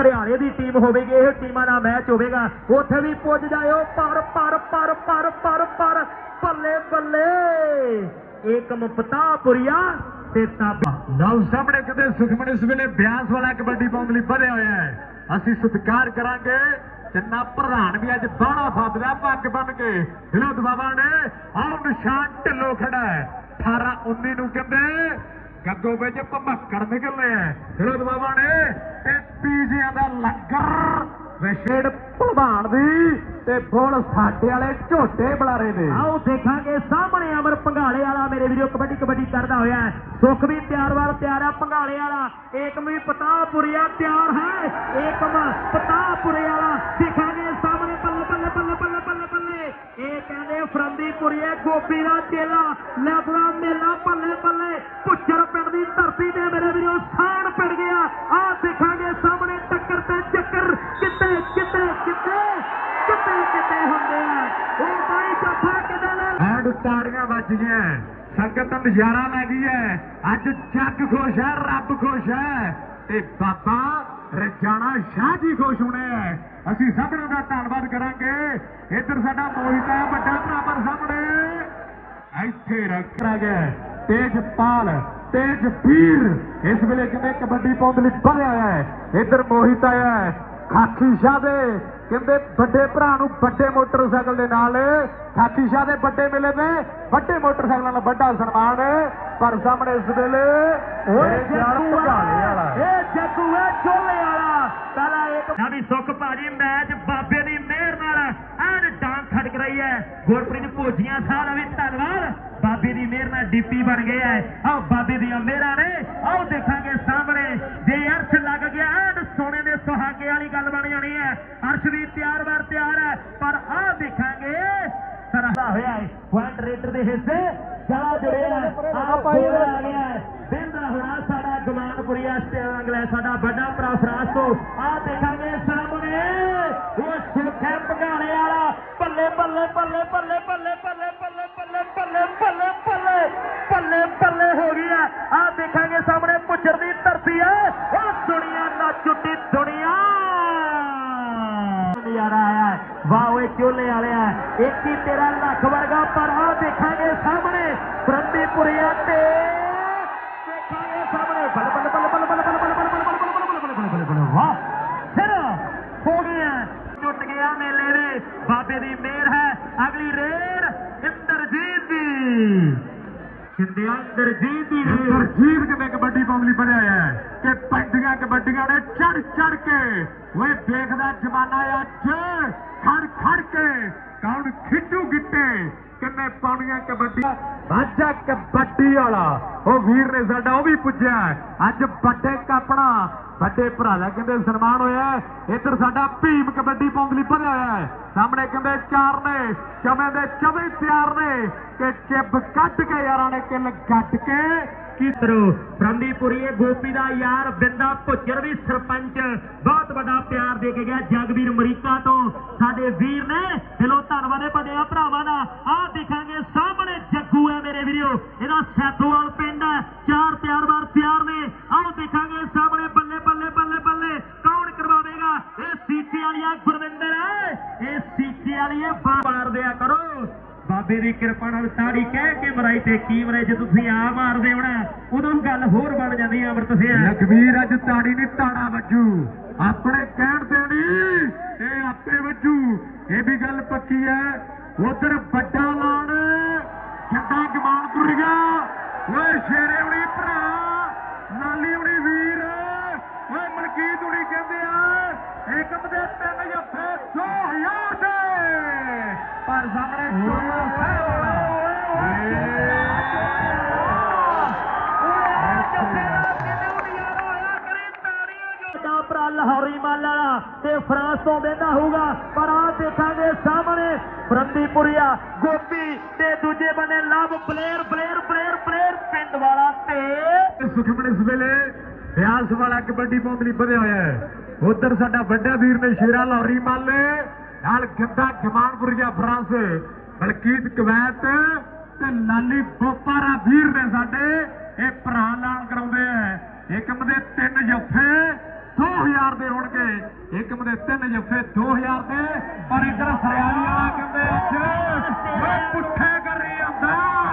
ਘਰਿਆਲੇ ਦੀ ਟੀਮ ਹੋਵੇਗੀ। ਇਹ ਟੀਮਾਂ ਦਾ ਮੈਚ ਹੋਵੇਗਾ। ਉੱਥੇ ਵੀ ਪੁੱਜ ਜਾਇਓ। ਪਰ ਪਰ ਪਰ ਪਰ ਪਰ ਪਰ ਬੱਲੇ ਬੱਲੇ ਏਕਮ ਪਤਾਪੁਰੀਆ ਤੇ ਤਾਬਾ ਲਓ ਸਾਹਮਣੇ ਕਿਤੇ ਸੁਖਮਨ ਇਸ ਵੇਲੇ ਬਿਆਸ ਵਾਲਾ ਕਬੱਡੀ ਪਾਉਣ ਲਈ ਵਧਿਆ ਹੋਇਆ ਹੈ। ਅਸੀਂ ਸਤਿਕਾਰ ਕਰਾਂਗੇ। ਚੰਨਾ ਪ੍ਰਧਾਨ ਵੀ ਅੱਜ ਬਾਣਾ ਫੱਬਦਾ ਪੱਗ ਬੰਨ ਕੇ। ਵਿਨੋਦ ਬਾਬਾ ਨੇ, ਆਹ ਨਿਸ਼ਾਨ ਢਿੱਲੋ ਖੜਾ ਹੈ। 18 19 ਨੂੰ ਕਹਿੰਦੇ, ਗੱਗੋ ਵਿੱਚ ਭਮੱਕੜ ਨਿਕਲਨੇ ਆ ਵਿਨੋਦ ਬਾਬਾ ਨੇ ਤੇ ਪੀਜਿਆਂ ਦਾ ਲੰਗਰ ਵਿਸ਼ੇੜ ਭਲਵਾਨ ਦੀ ਤੇ ਬੋਲ ਸਾਡੇ ਵਾਲੇ ਝੋਟੇ ਬੁਲਾਰੇ ਦੇ ਆਓ ਦੇਖਾਂਗੇ, ਸਾਹਮਣੇ ਅਮਰ ਪੰਘਾਲੇ ਵਾਲਾ ਮੇਰੇ ਵੀਰੋ, ਕਬੱਡੀ ਕਬੱਡੀ ਕਰਦਾ ਹੋਇਆ ਸੁਖ ਵੀ ਤਿਆਰ ਤਿਆਰ ਹੈ ਪੰਘਾਲੇ ਵਾਲਾ। ਏਕਮ ਵੀ ਪਤਾਪੁਰਿਆ ਤਿਆਰ ਹੈ। ਏਕਮ ਪਤਾਪੁਰੇ ਵਾਲਾ। ਦੇਖਾਂਗੇ, ਸਾਹਮਣੇ ਬੱਲੇ ਬੱਲੇ ਬੱਲੇ ਬੱਲੇ ਬੱਲੇ ਬੱਲੇ ਇਹ ਕਹਿੰਦੇ ਫਰੰਦੀਪੁਰੀਏ ਗੋਪੀ ਦਾ ਚੇਲਾ। ਲੈਬੜਾ ਮੇਲਾ ਬੱਲੇ ਬੱਲੇ ਪੁੱਛਰ ਪਿੰਡ ਦੀ ਧਰਤੀ ਤੇ ਮੇਰੇ ਵੀਰੋ, ਸਾਣ ਪੜ ਗਿਆ। ਆਹ ਦੇਖਾਂਗੇ ਸਾਹਮਣੇ ਟੱਕਰ ਤੇ ਚੱਕਰ ਕਿਤੇ ਕਿਤੇ ਕਿਤੇ ਕਿਤੇ ਕਿਤੇ ਹੁੰਦੇ ਆ ਉਹ ਬਾਈ ਜੱਫਾ ਕਿਤੇ ਲੈ ਐਂਡ ਤਾੜੀਆਂ ਸੰਗਤ ਨਜ਼ਾਰਾ ਲੈ ਗਈ ਹੈ। ਅੱਜ ਜੱਗ ਖੁਸ਼ ਹੈ, ਰੱਬ ਖੁਸ਼ ਹੈ। ਤੇ ਬਾਬਾ ਰਜਾਣਾ ਸ਼ਾਹ ਜੀ ਖੁਸ਼ ਹੋਣੇ ਹੈ। ਅਸੀਂ ਸਭਨਾਂ ਦਾ ਧੰਨਵਾਦ ਕਰਾਂਗੇ। ਇੱਧਰ ਸਾਡਾ ਮੋਹਿਤ ਹੈ, ਵੱਡਾ ਭਰਾਪਰ ਸਾਹਮਣੇ। ਇੱਥੇ ਰੱਖਿਆ ਗਿਆ ਹੈ। ਤੇਜਪਾਲ, ਤੇਜਵੀਰ ਇਸ ਵੇਲੇ ਕਿਤੇ ਕਬੱਡੀ ਪਾਉਣ ਲਈ ਵਧਿਆ ਹੋਇਆ ਹੈ। ਇੱਧਰ ਮੋਹਿਤ ਆਇਆ ਹੈ। ਖਾਕੀ ਸ਼ਾਹ ਦੇ ਕਹਿੰਦੇ ਵੱਡੇ ਭਰਾ ਨੂੰ ਵੱਡੇ ਮੋਟਰਸਾਈਕਲ ਦੇ ਨਾਲ। ਖਾਕੀ ਸ਼ਾਹ ਦੇ ਵੱਡੇ ਮੇਲੇ ਤੇ ਵੱਡੇ ਮੋਟਰਸਾਈਕਲਾਂ ਨਾਲ ਵੱਡਾ ਸਨਮਾਨ। ਪਰ ਸਾਹਮਣੇ ਇਸ ਵੇਲੇ ਓਏ ਜੱਗੂ ਵਾਲਾ ਇਹ ਜੱਗੂ ਹੈ ਚੋਲੇ ਵਾਲਾ। ਪਹਿਲਾ ਇੱਕ ਨਾਵੀ ਸੁੱਖ ਭਾਜੀ ਮੈਚ ਬਾਬੇ ਦੀ ਮਿਹਰ ਨਾਲ ਐਨ ਡਾਂਗ ਖੜਕ ਰਹੀ ਹੈ। ਗੁਰਪ੍ਰੀਤ ਭੋਜੀਆਂ ਸਾਹਿਬ ਦਾ ਵੀ ਧੰਨਵਾਦ। ਬਾਬੇ ਦੀ ਮਿਹਰ ਨਾਲ ਡੀਪੀ ਬਣ ਗਿਆ ਹੈ। ਆਓ ਬਾਬੇ ਦੀਆਂ ਮਿਹਰਾਂ ਨੇ। ਆਓ ਦੇਖਾਂਗੇ ਸਾਹਮਣੇ। ਜੇ ਅਰਸ਼ ਲੱਗ ਗਿਆ ਐਨ ਗੱਲ ਹੈ ਅਰਸ਼ ਵੀ ਤਿਆਰ ਵਾਰ ਤਿਆਰ ਹੈ ਪਰ ਆਹ ਦੇਖਾਂਗੇ ਸਰਹਦਾ ਹੋਇਆ ਹੈ ਪੁਆਇੰਟ ਰੇਟਰ ਦੇ ਹਿੱਸੇ ਜਲਾ ਜੁੜਿਆ ਹੈ ਆਹ ਪਾਈ ਆ ਗਿਆ ਹੈ ਬਿੰਦਾ ਹੋਣਾ ਸਾਡਾ ਗਮਾਨਪੁਰੀਆ ਸਟੇਵੰਗ ਲੈ ਸਾਡਾ ਵੱਡਾ ਭਰਾ ਫਰਾਂਸ ਤੋਂ ਆਹ ਦੇਖਾਂਗੇ ਸਾਹਮਣੇ ਉਹ ਸੁਖੇ ਭਗਾਲੇ ਵਾਲਾ ਭੱਲੇ ਭੱਲੇ ਭੱਲੇ ਭੱਲੇ ਭੱਲੇ ਭੱਲੇ ਬੱਲੇ ਬੱਲੇ ਭੱਲੇ ਭੱਲੇ ਭੱਲੇ ਭੱਲੇ ਭੱਲੇ ਹੋ ਗਈ ਹੈ ਆਹ ਦੇਖਾਂਗੇ ਸਾਹਮਣੇ ਪੁੱਜਰ ਦੀ ਧਰਤੀ ਹੈ ਨਜ਼ਾਰਾ ਆਇਆ ਹੈ। ਵਾਹ ਓਏ ਚੋਲੇ ਵਾਲਿਆ ਇੱਕ ਹੀ ਤੇਰਾ ਲੱਖ ਵਰਗਾ ਪਰ ਆਹ ਦੇਖਾਂਗੇ ਸਾਹਮਣੇ ਫਰੰਦੀਪੁਰੀਆ ਤੇ ਦੇਖਾਂਗੇ ਸਾਹਮਣੇ ਬੱਲੇ ਬੱਲੇ ਬੱਲੇ ਬੱਲੇ ਬੱਲੇ ਬੱਲੇ ਬੱਲੇ ਬੱਲੇ ਬੱਲੇ ਬੱਲੇ ਬੱਲੇ ਬੱਲੇ ਬੱਲੇ ਬੱਲੇ ਵਾਹ ਫਿਰ ਹੋ ਗਿਆ ਟੁੱਟ ਗਿਆ ਮੇਲੇ ਦੇ ਬਾਬੇ ਦੀ ਮਿਹਰ ਹੈ ਅਗਲੀ ਰੇਡ ਇੰਦਰਜੀਤ ਦੀ ਸਿੰਧਿਆ ਇੰਦਰਜੀਤ ਦੀ ਰੇਡ ਤਰਜੀਬ ਕਿਤੇ ਕਬੱਡੀ ਪਾਉਣ ਲਈ ਬਣਿਆ ਹੋਇਆ ਓਏ ਦੇਖਦਾ ਜਮਾਨਾ ਅੱਜ। ਖੜ ਖੜ ਕੇ। ਕੌਣ ਖਿੱਚੂ ਗਿੱਟੇ? ਕਿੰਨੇ ਪਾਉਣੀਆਂ ਕਬੱਡੀ? ਅੱਜ ਕਬੱਡੀ। ਵਾਲਾ। ਉਹ ਵੀਰ ਨੇ ਸਾਡਾ ਉਹ ਵੀ ਪੁੱਜਿਆ ਅੱਜ ਵੱਡੇ ਕਾਪਣਾ ਵੱਡੇ ਭਰਾ ਦਾ ਕਹਿੰਦੇ ਸਨਮਾਨ ਹੋਇਆ ਇੱਧਰ ਸਾਡਾ ਭੀਮ ਕਬੱਡੀ ਪਾਉਣ ਲਈ ਹੋਇਆ ਸਾਹਮਣੇ ਕਹਿੰਦੇ ਚਾਰ ਨੇ, ਚਵੇਂ ਦੇ ਚਵੇਂ ਤਿਆਰ ਨੇ ਕਿ ਚਿੱਬ ਕੱਢ ਕੇ ਯਾਰਾਂ ਨੇ ਕਿੱਲ ਗੱਡ ਕੇ। ਕਿਤਰੋ ਫਰੰਦੀਪੁਰੀਏ ਗੋਪੀ ਦਾ ਯਾਰ ਬਿੰਦਾ ਭੁੱਜਰ ਵੀ ਸਰਪੰਚ। ਬਹੁਤ ਵੱਡਾ ਪਿਆਰ ਦੇ ਕੇ ਗਿਆ ਜਗਵੀਰ ਅਮਰੀਕਾ ਤੋਂ। ਸਾਡੇ ਵੀਰ ਨੇ, ਦਿਲੋਂ ਧੰਨਵਾਦ ਹੈ, ਵੱਡਿਆ ਭਰਾਵਾਂ ਦਾ। ਆਹ ਦੇਖਾਂਗੇ ਸਾਹਮਣੇ ਵੀਰੋ, ਇਹਦਾ ਸੈਦੋਵਾਲ ਪਿੰਡ ਹੈ। ਚਾਰ ਤਿਆਰ ਵਾਰ ਤਿਆਰ ਨੇ। ਆਓ ਦੇਖਾਂਗੇ ਸਾਹਮਣੇ ਬੱਲੇ ਬੱਲੇ ਬੱਲੇ ਬੱਲੇ। ਕੌਣ ਕਰਵਾਵੇਗਾ? ਇਹ ਸੀਚੇ ਵਾਲੀਆ ਗੁਰਵਿੰਦਰ। ਹੈ ਇਹ ਸੀਚੇ ਵਾਲੀਏ ਮਾਰ ਦਿਆ ਕਰੋ। ਬਾਬੇ ਦੀ ਕਿਰਪਾ ਨਾਲ ਤਾੜੀ ਕਹਿ ਕੇ ਮਰਾਈ ਤੇ ਕੀ ਮਰੇ ਜੇ ਤੁਸੀਂ ਆ ਮਾਰਦੇ ਹੋਣਾ, ਉਦੋਂ ਗੱਲ ਹੋਰ ਬਣ ਜਾਂਦੀ ਆ, ਅਮਰਤ ਸਿੰਘ ਲਖਵੀਰ, ਅੱਜ ਤਾੜੀ ਨਹੀਂ, ਤਾੜਾ ਵੱਜੂ। ਆਪਣੇ ਕਹਿਣ ਤੇ ਨਹੀਂ ਇਹ ਆਪੇ ਵੱਜੂ। ਇਹ ਵੀ ਗੱਲ ਪੱਕੀ ਹੈ ਉਧਰ ਵੱਡਾ ਲਾਣ ਜੱਟਾ ਗਮਾਨ ਗੁਰਗਾ ਓਏ ਸ਼ੇਰੇ ਉਣੀ ਭਰਾ, ਲਾਲੀ ਉਣੀ ਵੀਰ, ਓਏ ਮਲਕੀਤ ਉਣੀ ਕਹਿੰਦੇ ਆ, ਏਕਮ ਦੇ ਤਿੰਨ ਜੱਫੇ 2000 ਦੇ ਪਰ ਸਾਹਮਣੇ ਚੋਲਾ ਭਰਾ ਲਾਹੌਰੀ ਮਾਲਾ ਤੇ ਫਰਾਂਸ ਤੋਂ ਵੇਂਦਾ ਹੋਊਗਾ, ਪਰ ਆ ਦੇਖਾਂਗੇ ਸਾਹਮਣੇ ਫਰੰਦੀਪੁਰੀਆ, ਗੋਪੀ ਤੇ ਦੂਜੇ ਬੰਨੇ ਲਵ ਬਲੇਰ ਬਲੇਰ ਤੇ ਇਸ ਵੇਲੇ ਬਿਆਸ ਵਾਲਾ ਕਬੱਡੀ ਪਾਉਣ ਵਧਿਆ ਹੋਇਆ ਹੈ। ਉਧਰ ਸਾਡਾ ਵੱਡਾ ਵੀਰ ਨੇ ਸ਼ੇਰਾ ਲਾਹੌਰੀ ਮਾਲੇ ਨਾਲ ਗਿੱਧਾ ਜਮਾਨਪੁਰੀਆ ਫਰਾਂਸ, ਬਲਕੀਤ ਕਵੈਤ ਤੇ ਲਾਲੀ ਬੋਪਾਰਾ ਵੀਰ ਨੇ ਸਾਡੇ। ਇਹ ਭਰਾ ਐਲਾਨ ਕਰਾਉਂਦੇ ਐ ਏਕਮ ਦੇ ਤਿੰਨ ਜੱਫੇ 2000 ਦੇ ਹੋਣਗੇ। ਏਕਮ ਦੇ ਤਿੰਨ ਜੱਫੇ 2000 ਦੇ। ਪਰ ਇੱਧਰ ਸਰਿਆਲੀ ਵਾਲਾ ਕਹਿੰਦੇ ਅੱਜ ਓਏ ਪੁੱਠੇ ਕਰੀ ਜਾਂਦਾ ਪੁੱਠੇ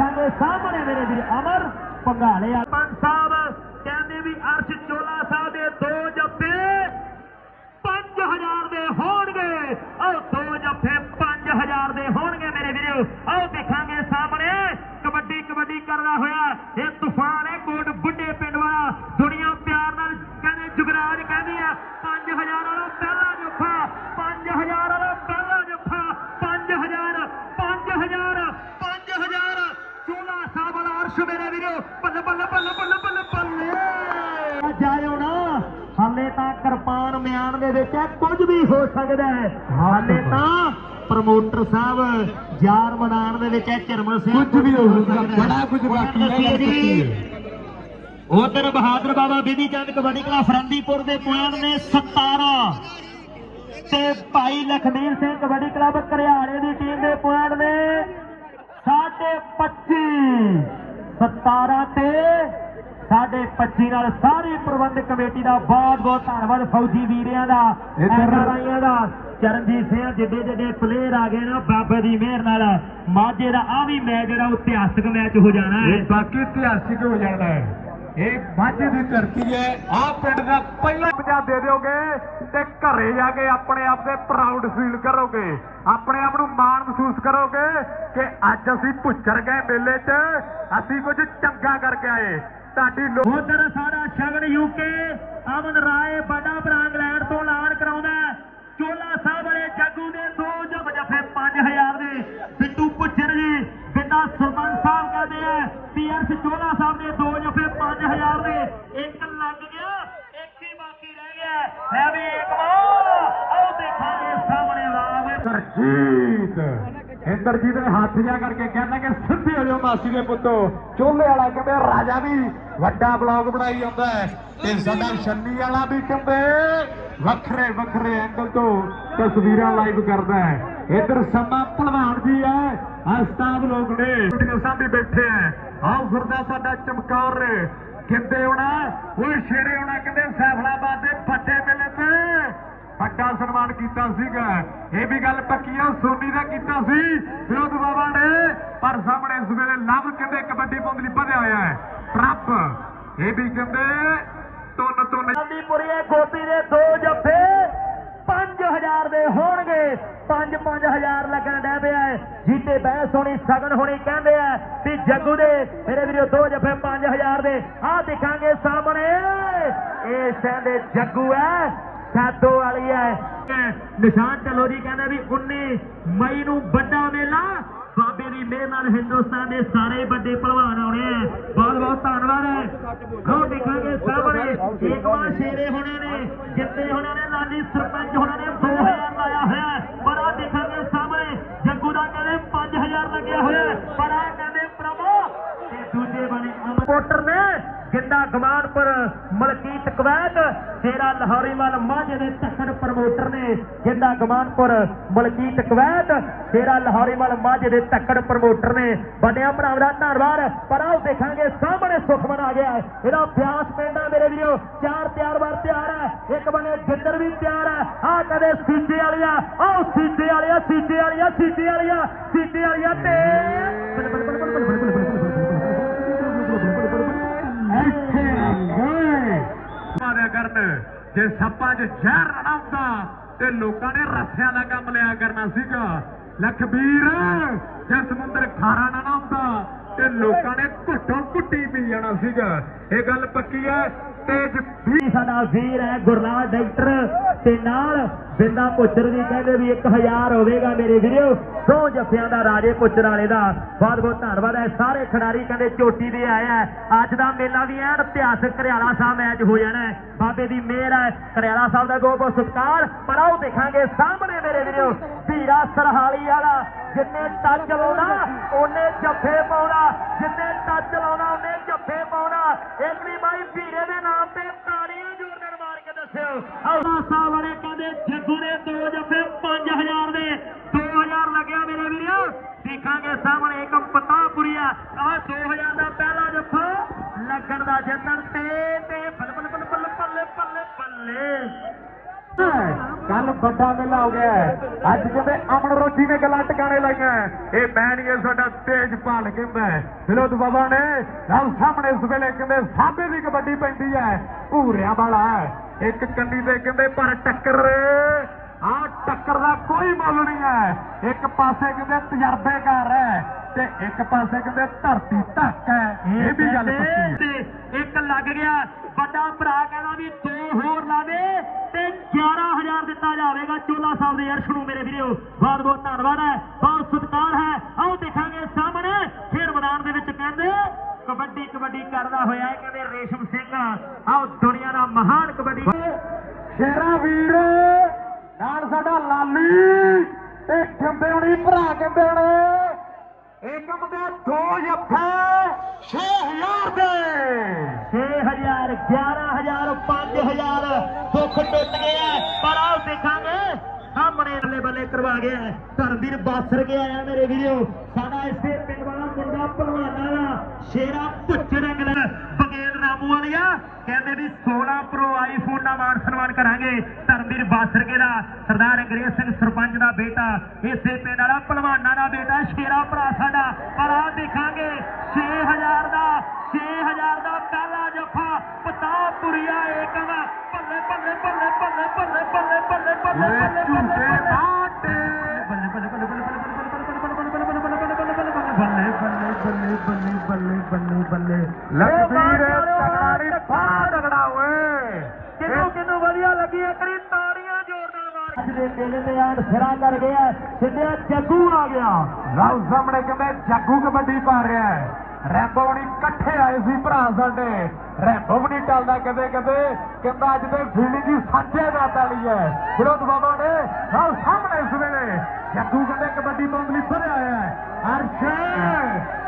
ਕਰੀ ਸਾਹਮਣੇ ਮੇਰੇ ਵੀਰ ਅਮਰ ਪੰਗਾਲੇ ਪੰਜ ਸਾਹਿਬ ਕਹਿੰਦੇ ਵੀ ਅਰਸ਼ ਚੋਲਾ ਸਾਹਿਬ ਦੇ ਦੋ ਜੱਫੇ 5000 ਦੇ ਹੋਣਗੇ। ਆਓ ਦੋ ਜੱਫੇ 5000 ਦੇ ਹੋਣਗੇ ਮੇਰੇ ਵੀਰੋ। ਆਓ ਦੇਖਾਂਗੇ ਸਾਹਮਣੇ ਕਬੱਡੀ ਕਬੱਡੀ ਕਰਦਾ ਹੋਇਆ ਇਹ ਵਿੱਚ ਹੈ ਕੁਝ ਵੀ ਹੋ ਸਕਦਾ ਹੈ। ਹਾਲੇ ਤਾਂ ਪ੍ਰਮੋਟਰ ਸਾਹਿਬ ਯਾਰ ਮਨਾਣ ਦੇ ਵਿੱਚ ਹੈ ਚਰਮਨ ਸਿੰਘ ਕੁਝ ਵੀ ਹੋ ਸਕਦਾ, ਬੜਾ ਕੁਝ ਬਾਕੀ ਹੈ, ਜੀ। ਉਧਰ ਬਹਾਦਰ ਬਾਬਾ ਬਿਧੀ ਚੰਦ ਕਬੱਡੀ ਕਲਾ ਫਰੰਦੀਪੁਰ ਦੇ ਪੁਆਇੰਟ ਨੇ 17 ਤੇ ਭਾਈ ਲਖਮੀਰ ਸਿੰਘ ਕਬੱਡੀ ਕਲੱਬ ਘਰਿਆਲੇ ਦੀ ਟੀਮ ਦੇ ਪੁਆਇੰਟ ਨੇ ਸਾਢੇ 25 17 ਤੇ ਸਾਢੇ 25 ਨਾਲ ਸਾਰੀ ਪ੍ਰਬੰਧਕ ਕਮੇਟੀ ਦਾ ਬਹੁਤ ਬਹੁਤ ਧੰਨਵਾਦ ਫੌਜੀ ਵੀਰਿਆਂ ਦਾ ਐਨਆਰਆਈਆਂ ਦਾ ਚਰਨਜੀਤ ਸਿੰਘ ਜਿੱਡੇ ਜਿੱਡੇ ਪਲੇਅਰ ਆ ਗਏ ਨਾ ਬਾਬੇ ਦੀ ਮਿਹਰ ਨਾਲ ਮਾਝੇ ਦਾ ਆ ਵੀ ਮੈਚ ਜਿਹੜਾ ਇਤਿਹਾਸਕ ਮੈਚ ਹੋ ਜਾਣਾ ਹੈ। ਇਹ ਬਾਕੀ ਇਤਿਹਾਸਿਕ ਹੋ ਜਾਣਾ ਹੈ। ਇਹ ਮਾਝੇ ਦੀ ਧਰਤੀ ਹੈ ਆਹ ਪਿੰਡ ਦਾ ਪਹਿਲਾ ਪੰਜਾ ਦੇ ਦਿਓਗੇ ਤੇ ਘਰੇ ਜਾ ਕੇ ਆਪਣੇ ਆਪ ਤੇ ਪ੍ਰਾਊਡ ਫੀਲ ਕਰੋਗੇ। ਆਪਣੇ ਆਪ ਨੂੰ ਮਾਣ ਮਹਿਸੂਸ ਕਰੋਗੇ ਕਿ ਅੱਜ ਅਸੀਂ ਪੁੱਛਰ ਗਏ ਮੇਲੇ 'ਚ ਅਸੀਂ ਕੁਝ ਚੰਗਾ ਕਰਕੇ ਆਏ। ਤੁਹਾਡੀ ਲੋ- ਉਧਰ ਸਾਡਾ ਸ਼ਗਨ ਯੂਕੇ ਅਮਨ ਰਾਏ ਵੱਡਾ ਭਰਾ ਇੰਗਲੈਂਡ ਤੋਂ ਐਲਾਨ ਕਰਾਉਂਦਾ। ਚੋਲਾ ਸਾਹਿਬ ਵਾਲੇ ਜੱਗੂ ਦੇ ਦੋ ਜੱਫ ਜੱਫੇ 5000 ਦੇ। ਬਿੱਟੂ ਪੁੱਛਰ ਜੀ ਬਿੰਦਾ ਸਰਪੰਚ ਸਾਹਿਬ ਕਹਿੰਦੇ ਆ। ਪੀਐਸ ਚੋਲਾ ਸਾਹਿਬ ਦੇ ਦੋ ਜੱਫੇ 5000 ਦੇ। ਇੱਕ ਲੱਗ ਗਿਆ ਇੱਕ ਹੀ ਬਾਕੀ ਰਹਿ ਗਿਆ। ਹੈ ਵੀ ਇੱਕ ਵਾਰ। ਆਓ ਦੇਖਾਂਗੇ ਸਾਹਮਣੇ ਵਾਵੇ ਇੰਦਰਜੀਤ ਇੰਦਰਜੀਤ ਨੇ ਹੱਥ ਜਾ ਕਰਕੇ ਕਹਿੰਦਾ ਕਿ ਸਿੱਧੇ ਹੋ ਜਾਓ ਮਾਸੀ ਦੇ ਪੁੱਤੋ। ਚੋਲੇ ਵਾਲਾ ਕਹਿੰਦੇ ਰਾਜਾ ਵੀ ਵੱਡਾ ਬਲੌਗ ਬਣਾਈ ਜਾਂਦਾ ਤੇ ਸਾਡਾ ਛੰਨੀ ਵਾਲਾ ਵੀ ਕਹਿੰਦੇ ਵੱਖਰੇ ਵੱਖਰੇ ਐਂਗਲ ਤੋਂ ਤਸਵੀਰਾਂ ਲਾਈਵ ਕਰਦਾ ਹੈ। ਇੱਧਰ ਸਮਾਂ ਭਲਵਾਨ ਜੀ ਹੈ ਆਸਤਾਬ ਲੋਕ ਨੇ ਕੁੜੀਆਂ ਸਾਹਮਣੇ ਬੈਠੇ ਹੈ। ਆਓ ਫਿਰਦਾ ਸਾਡਾ ਚਮਕੌਰ ਕਿੰਦੇ ਹੋਣਾ ਉਹ ਸ਼ੇਰੇ ਹੋਣਾ ਕਹਿੰਦੇ ਸੈਫਲਾਬਾਦ ਦੇ ਫੱਟੇ ਮੇਲੇ ਤੇ। ਵੱਡਾ ਸਨਮਾਨ ਕੀਤਾ ਸੀਗਾ। ਇਹ ਵੀ ਗੱਲ ਪੱਕੀ ਆ ਸੋਨੀ ਦਾ ਕੀਤਾ ਸੀ, ਵਿਰੋਧ ਬਾਬਾ ਨੇ। ਪਰ ਸਾਹਮਣੇ ਇਸ ਵੇਲੇ ਲਵ ਕਹਿੰਦੇ ਕਬੱਡੀ ਪਾਉਣ ਵਧਿਆ ਹੋਇਆ ਹੈ। ਟਰੱਪ ਇਹ ਵੀ ਕਹਿੰਦੇ ਤੁੰਨ ਤੁੰਨ ਗਾਂਧੀਪੁਰੀਏ ਗੋਪੀ ਦੇ ਦੋ ਜੱਫੇ 5000 ਦੇ ਹੋਣਗੇ। 5-5000 ਲੱਗਣ ਡੈ ਪਿਆ ਹੈ। ਜੀਤੇ ਬਹਿਸ ਹੋਣੀ, ਸਗਨ ਹੋਣੀ ਕਹਿੰਦੇ ਆ ਵੀ ਜੱਗੂ ਦੇ, ਮੇਰੇ ਵੀਰੋ, ਦੋ ਜੱਫੇ 5000 ਦੇ। ਆਹ ਦਿਖਾਂਗੇ ਸਾਹਮਣੇ। ਇਹ ਕਹਿੰਦੇ ਜੱਗੂ ਹੈ। ਸਾਦੋ ਵਾਲੀ ਹੈ ਨਿਸ਼ਾਨ ਚਲੋ ਜੀ ਕਹਿੰਦੇ ਵੀ 19 ਮਈ ਨੂੰ ਵੱਡਾ ਮੇਲਾ। ਬਾਬੇ ਦੀ ਮਿਹਰ ਨਾਲ ਹਿੰਦੁਸਤਾਨ ਦੇ ਸਾਰੇ ਵੱਡੇ ਪਹਿਲਵਾਨ ਆਉਣੇ ਆ ਬਹੁਤ ਬਹੁਤ ਧੰਨਵਾਦ ਹੈ ਆਓ ਦੇਖਾਂਗੇ ਸਾਹਮਣੇ ਏਕਵਾ ਸ਼ੇਰੇ ਹੋਣੇ ਨੇ, ਜਿੱਤੇ ਹੋਣੇ ਨੇ, ਲਾਲੀ ਸਰਪੰਚ ਹੋਣੇ ਨੇ 2000 ਲਾਇਆ ਹੋਇਆ ਪਰ ਆਹ ਦੇਖਾਂਗੇ ਸਾਹਮਣੇ, ਜੱਗੂ ਦਾ ਕਹਿੰਦੇ 5000 ਲੱਗਿਆ ਹੋਇਆ ਪਰ ਆ ਕਹਿੰਦੇ ਪ੍ਰਭੂ ਤੇ ਦੂਜੇ ਬਣੇ ਰਿਪੋਰਟਰ ਨੇ ਗਿੰਦਾ ਗਮਾਨਪੁਰ ਮਲਕੀਤ ਕਵੈਤ, ਤੇਰਾ ਲਾਹੌਰੀਵਾਲ ਮਾਝੇ ਦੇ ਤਖੜ ਪ੍ਰਮੋਟਰ ਨੇ ਗਿੰਦਾ ਗਮਾਨਪੁਰ ਮਲਕੀਤ ਕਵੈਤ, ਤੇਰਾ ਲਾਹੌਰੀਵਾਲ ਮਾਝੇ ਦੇ ਤਖੜ ਪ੍ਰਮੋਟਰ ਨੇ। ਵੱਡਿਆਂ ਭਰਾਵਾਂ ਦਾ ਧੰਨਵਾਦ, ਪਰ ਆਓ ਦੇਖਾਂਗੇ ਸਾਹਮਣੇ ਸੁਖਮਨ ਆ ਗਿਆ ਹੈ। ਇਹਦਾ ਅਭਿਆਸ ਪਿੰਡਾ ਮੇਰੇ ਵੀਰੋ, ਚਾਰ ਤਿਆਰ ਵਾਰ ਤਿਆਰ ਹੈ। ਇੱਕ ਬਣੇ ਜਿੰਦਰ ਵੀ ਤਿਆਰ ਹੈ। ਆ ਕਦੇ ਸੀਟੇ ਵਾਲੀਆਂ ਆਓ ਸੀਟੇ ਵਾਲੀਆਂ ਸੀਟੇ ਵਾਲੀਆਂ ਸੀਟੇ ਵਾਲੀਆਂ ਸੀਟੇ ਵਾਲੀਆਂ ਤੇ ਮਾਰਿਆ ਕਰਨ। ਜੇ ਸੱਪਾਂ 'ਚ ਜ਼ਹਿਰ ਨਾ ਹੁੰਦਾ, ਤੇ ਲੋਕਾਂ ਨੇ ਰੱਸਿਆਂ ਦਾ ਕੰਮ ਲਿਆ ਕਰਨਾ ਸੀਗਾ। ਲਖਬੀਰ, ਜੇ ਸਮੁੰਦਰ ਖਾਰਾ ਨਾ ਨਾ ਹੁੰਦਾ, ਤੇ ਲੋਕਾਂ ਨੇ ਘੁੱਟੋ ਘੁੱਟੀ ਪੀ ਜਾਣਾ ਸੀਗਾ। ਇਹ ਗੱਲ ਪੱਕੀ ਹੈ? ਤੇਜ ਵੀ ਸਾਡਾ ਵੀਰ ਹੈ ਗੁਰਨਾਲ ਡਾਕਟਰ ਤੇ ਨਾਲ ਬਿੰਦਾ ਪੁੱਛਰ ਦੀ ਕਹਿੰਦੇ ਵੀ 1000 ਹੋਵੇਗਾ ਮੇਰੇ ਵੀਰੋ। ਦੋ ਜੱਫਿਆਂ ਦਾ ਰਾਜੇ ਪੁੱਛਰ ਵਾਲੇ ਦਾ ਬਹੁਤ ਬਹੁਤ ਧੰਨਵਾਦ ਹੈ। ਸਾਰੇ ਖਿਡਾਰੀ ਕਹਿੰਦੇ ਚੋਟੀ ਦੇ ਆਇਆ ਅੱਜ ਦਾ ਮੇਲਾ ਵੀ ਐਨ ਇਤਿਹਾਸਕ ਘਰਿਆਲਾ ਸਾਹਿਬ ਮੈਚ ਹੋ ਜਾਣਾ ਬਾਬੇ ਦੀ ਮਿਹਰ ਹੈ। ਘਰਿਆਲਾ ਸਾਹਿਬ ਦਾ ਬਹੁਤ ਬਹੁਤ ਸਤਿਕਾਰ। ਪਰ ਆਓ ਦੇਖਾਂਗੇ ਸਾਹਮਣੇ ਮੇਰੇ ਵੀਰੋ। ਧੀਰਾ ਸਰਹਾਲੀ ਵਾਲਾ, ਜਿੰਨੇ ਟੱਚ ਲਾਉਣਾ, ਉਹਨੇ ਜੱਫੇ ਪਾਉਣਾ, ਜਿੰਨੇ ਟੱਚ ਲਾਉਣਾ, ਉਹਨੇ ਜੱਫੇ ਪਾਉਣਾ। ਇੱਕ ਵੀ ਬਾਈ ਵੀਰੇ ਦੇ ਨਾਮ ਤੇ ਤਾੜੀਆਂ ਜੋਰ ਨਾਲ ਮਾਰ ਕੇ ਦੱਸਿਓ। ਆਉਣਾ ਸਾਹਿਬ ਵਾਲੇ ਕਹਿੰਦੇ? ਜੱਗੂ ਨੇ ਦੋ ਜੱਫੇ 5000 ਦੇ। 2000 ਲੱਗਿਆ ਮੇਰੇ ਵੀਰੋ। ਦੇਖਾਂਗੇ ਸਾਹਮਣੇ ਇੱਕ ਪਤਾਪੁਰੀਆ ਆ। 2000 ਦਾ ਪਹਿਲਾ ਜੱਫਾ। ਲੱਗਣ ਦਾ ਜੰਨਣ ਤੇ ਤੇ ਬੱਲੇ ਬੱਲੇ ਬੱਲੇ ਬੱਲੇ ਬੱਲੇ ਬੱਲੇ ਬੱਲੇ ਕੱਲ ਵੱਡਾ ਮੇਲਾ ਹੋ ਗਿਆ ਅੱਜ ਕਹਿੰਦੇ ਅਮਨ ਰੋਜੀ ਨੇ ਗੱਲਾਂ ਟਿਕਾਣੇ ਲਾਈਆਂ ਇਹ ਮੈਂ ਨਹੀਂ ਇਹ ਸਾਡਾ ਤੇਜਪਾਲ ਕਹਿੰਦਾ ਹੈ। ਬਾਬਾ ਨੇ ਨਾਲ ਸਾਹਮਣੇ ਇਸ ਵੇਲੇ ਕਹਿੰਦੇ ਸਾਬੇ ਦੀ ਕਬੱਡੀ ਪੈਂਦੀ ਹੈ। ਭੂਰਿਆਂ ਵਾਲਾ ਇੱਕ ਕੰਨੀ ਤੇ ਕਹਿੰਦੇ ਪਰ ਟੱਕਰ। ਆ ਟੱਕਰ ਦਾ ਕੋਈ ਮੁੱਲ ਨਹੀਂ ਹੈ। ਇੱਕ ਪਾਸੇ ਕਹਿੰਦੇ ਤਜਰਬੇਕਾਰ ਹੈ। ਤੇ ਇੱਕ ਪਾਸੇ ਕਹਿੰਦੇ ਧਰਤੀ ਧੱਕ ਹੈ। ਇਹ ਵੀ ਗੱਲ ਪੱਕੀ ਹੈ। ਤੇ ਇੱਕ ਲੱਗ ਗਿਆ। ਵੱਡਾ ਭਰਾ ਕਹਿੰਦਾ ਵੀ ਦੋ ਹੋਰ ਲਾਵੇ ਤੇ 11000 ਦਿੱਤਾ ਜਾਵੇਗਾ। ਚੋਲਾ ਸਾਹਿਬ ਦੇ ਅਰਸ਼ ਨੂੰ ਮੇਰੇ ਵੀਰੋ ਬਹੁਤ ਬਹੁਤ ਧੰਨਵਾਦ ਹੈ ਬਹੁਤ ਸਤਿਕਾਰ ਹੈ। ਆਓ ਦੇਖਾਂਗੇ ਸਾਹਮਣੇ ਖੇਡ ਮੈਦਾਨ ਦੇ ਵਿੱਚ ਕਹਿੰਦੇ ਕਬੱਡੀ ਕਬੱਡੀ ਕਰਦਾ ਹੋਇਆ ਹੈ ਕਹਿੰਦੇ ਰੇਸ਼ਮ ਸਿੰਘ। ਆਓ ਦੁਨੀਆ ਦਾ ਮਹਾਨ ਕਬੱਡੀ। ਸ਼ੇਰਾ ਵੀਰ ਨਾਲ ਸਾਡਾ ਲਾਲੀ ਤੇ ਖੰਬੇ ਹੁਣੀ ਭਰਾ ਕਹਿੰਦੇ ਨੇ इनम दे दो यफे छे हज़ार दे। छे हज़ार, ग्यारह हज़ार, पाँच हज़ार। दुख टुट गया है। पर आओ देखा सामने बने बल्ले करवा गया है। धर्मवीर बासर गया है मेरे वीडियो साडा इसे पहलवान मुंडा भलवाना शेरा पुच्छ रंग ਬਗੇਲ ਵਾਲਿਆ ਕਹਿੰਦੇ ਵੀ 16 ਪ੍ਰੋ ਆਈਫੋਨ ਦਾ ਮਾਨ ਸਨਮਾਨ ਕਰਾਂਗੇ ਧਰਮਵੀਰ ਬਾਸਰ ਦਾ ਸਰਦਾਰ ਅੰਗਰੇਜ਼ ਸਿੰਘ ਸਰਪੰਚ ਦਾ ਬੇਟਾ ਇਸੇ ਪਿੰਡ ਵਾਲਾ ਭਲਵਾਨਾਂ ਦਾ ਬੇਟਾ ਸ਼ੇਰਾ ਭਰਾ ਸਾਡਾ ਪਰ ਆਹ ਦੇਖਾਂਗੇ 6000 ਦਾ 6000 ਦਾ ਪਹਿਲਾ ਜੱਫਾ ਪਤਾਪੁਰੀਆ ਏਕਮ ਬੱਲੇ ਬੱਲੇ ਬੱਲੇ ਬੱਲੇ ਬੱਲੇ ਬੱਲੇ ਬੱਲੇ ਬੱਲੇ ਓਏ ਬੱਲੇ ਬੱਲੇ ਬੱਲੇ ਬੱਲੇ ਬੱਲੇ। ਲਖਬੀਰ ਤਗੜਾ ਨਹੀਂ ਫਾ ਤਗੜਾ ਓਏ। ਕਿੰਨੂੰ ਕਿੰਨੂੰ ਵਧੀਆ ਲੱਗੀ ਇੱਕ ਰੀ ਤਾੜੀਆਂ ਜ਼ੋਰਦਾਰ ਮਾਰ ਅੱਜ ਦੇ ਮੇਲੇ ਤੇ ਆਣ ਸਿਰਾ ਕਰ ਗਿਆ ਸਿੱਧਿਆ ਜੱਗੂ ਆ ਗਿਆ। ਲਓ ਸਾਹਮਣੇ ਕਹਿੰਦੇ ਜਾਗੂ ਕਬੱਡੀ ਪਾ ਰਿਹਾ ਹੈ। ਰੈਂਬੋ ਵੀ ਇਕੱਠੇ ਆਏ ਸੀ ਭਰਾ ਸਾਡੇ। ਰੈਂਬੋ ਵੀ ਨਹੀਂ ਟਲਦਾ ਕਦੇ ਕਦੇ। ਕਹਿੰਦਾ ਅੱਜ ਦੇ ਫੀਲਿੰਗ ਹੀ ਸਾਂਝੇ ਦਾ ਤਾਲੀ ਹੈ। ਵਿਰੋਧ ਬਾਬਾ ਨੇ ਲਓ ਸਾਹਮਣੇ ਇਸ ਵੇਲੇ। ਜਾਗੂ ਕਹਿੰਦੇ ਕਬੱਡੀ ਪਾਉਣ ਲਈ ਭਰਿਆ ਹੋਇਆ ਹੈ। ਅਰਸ਼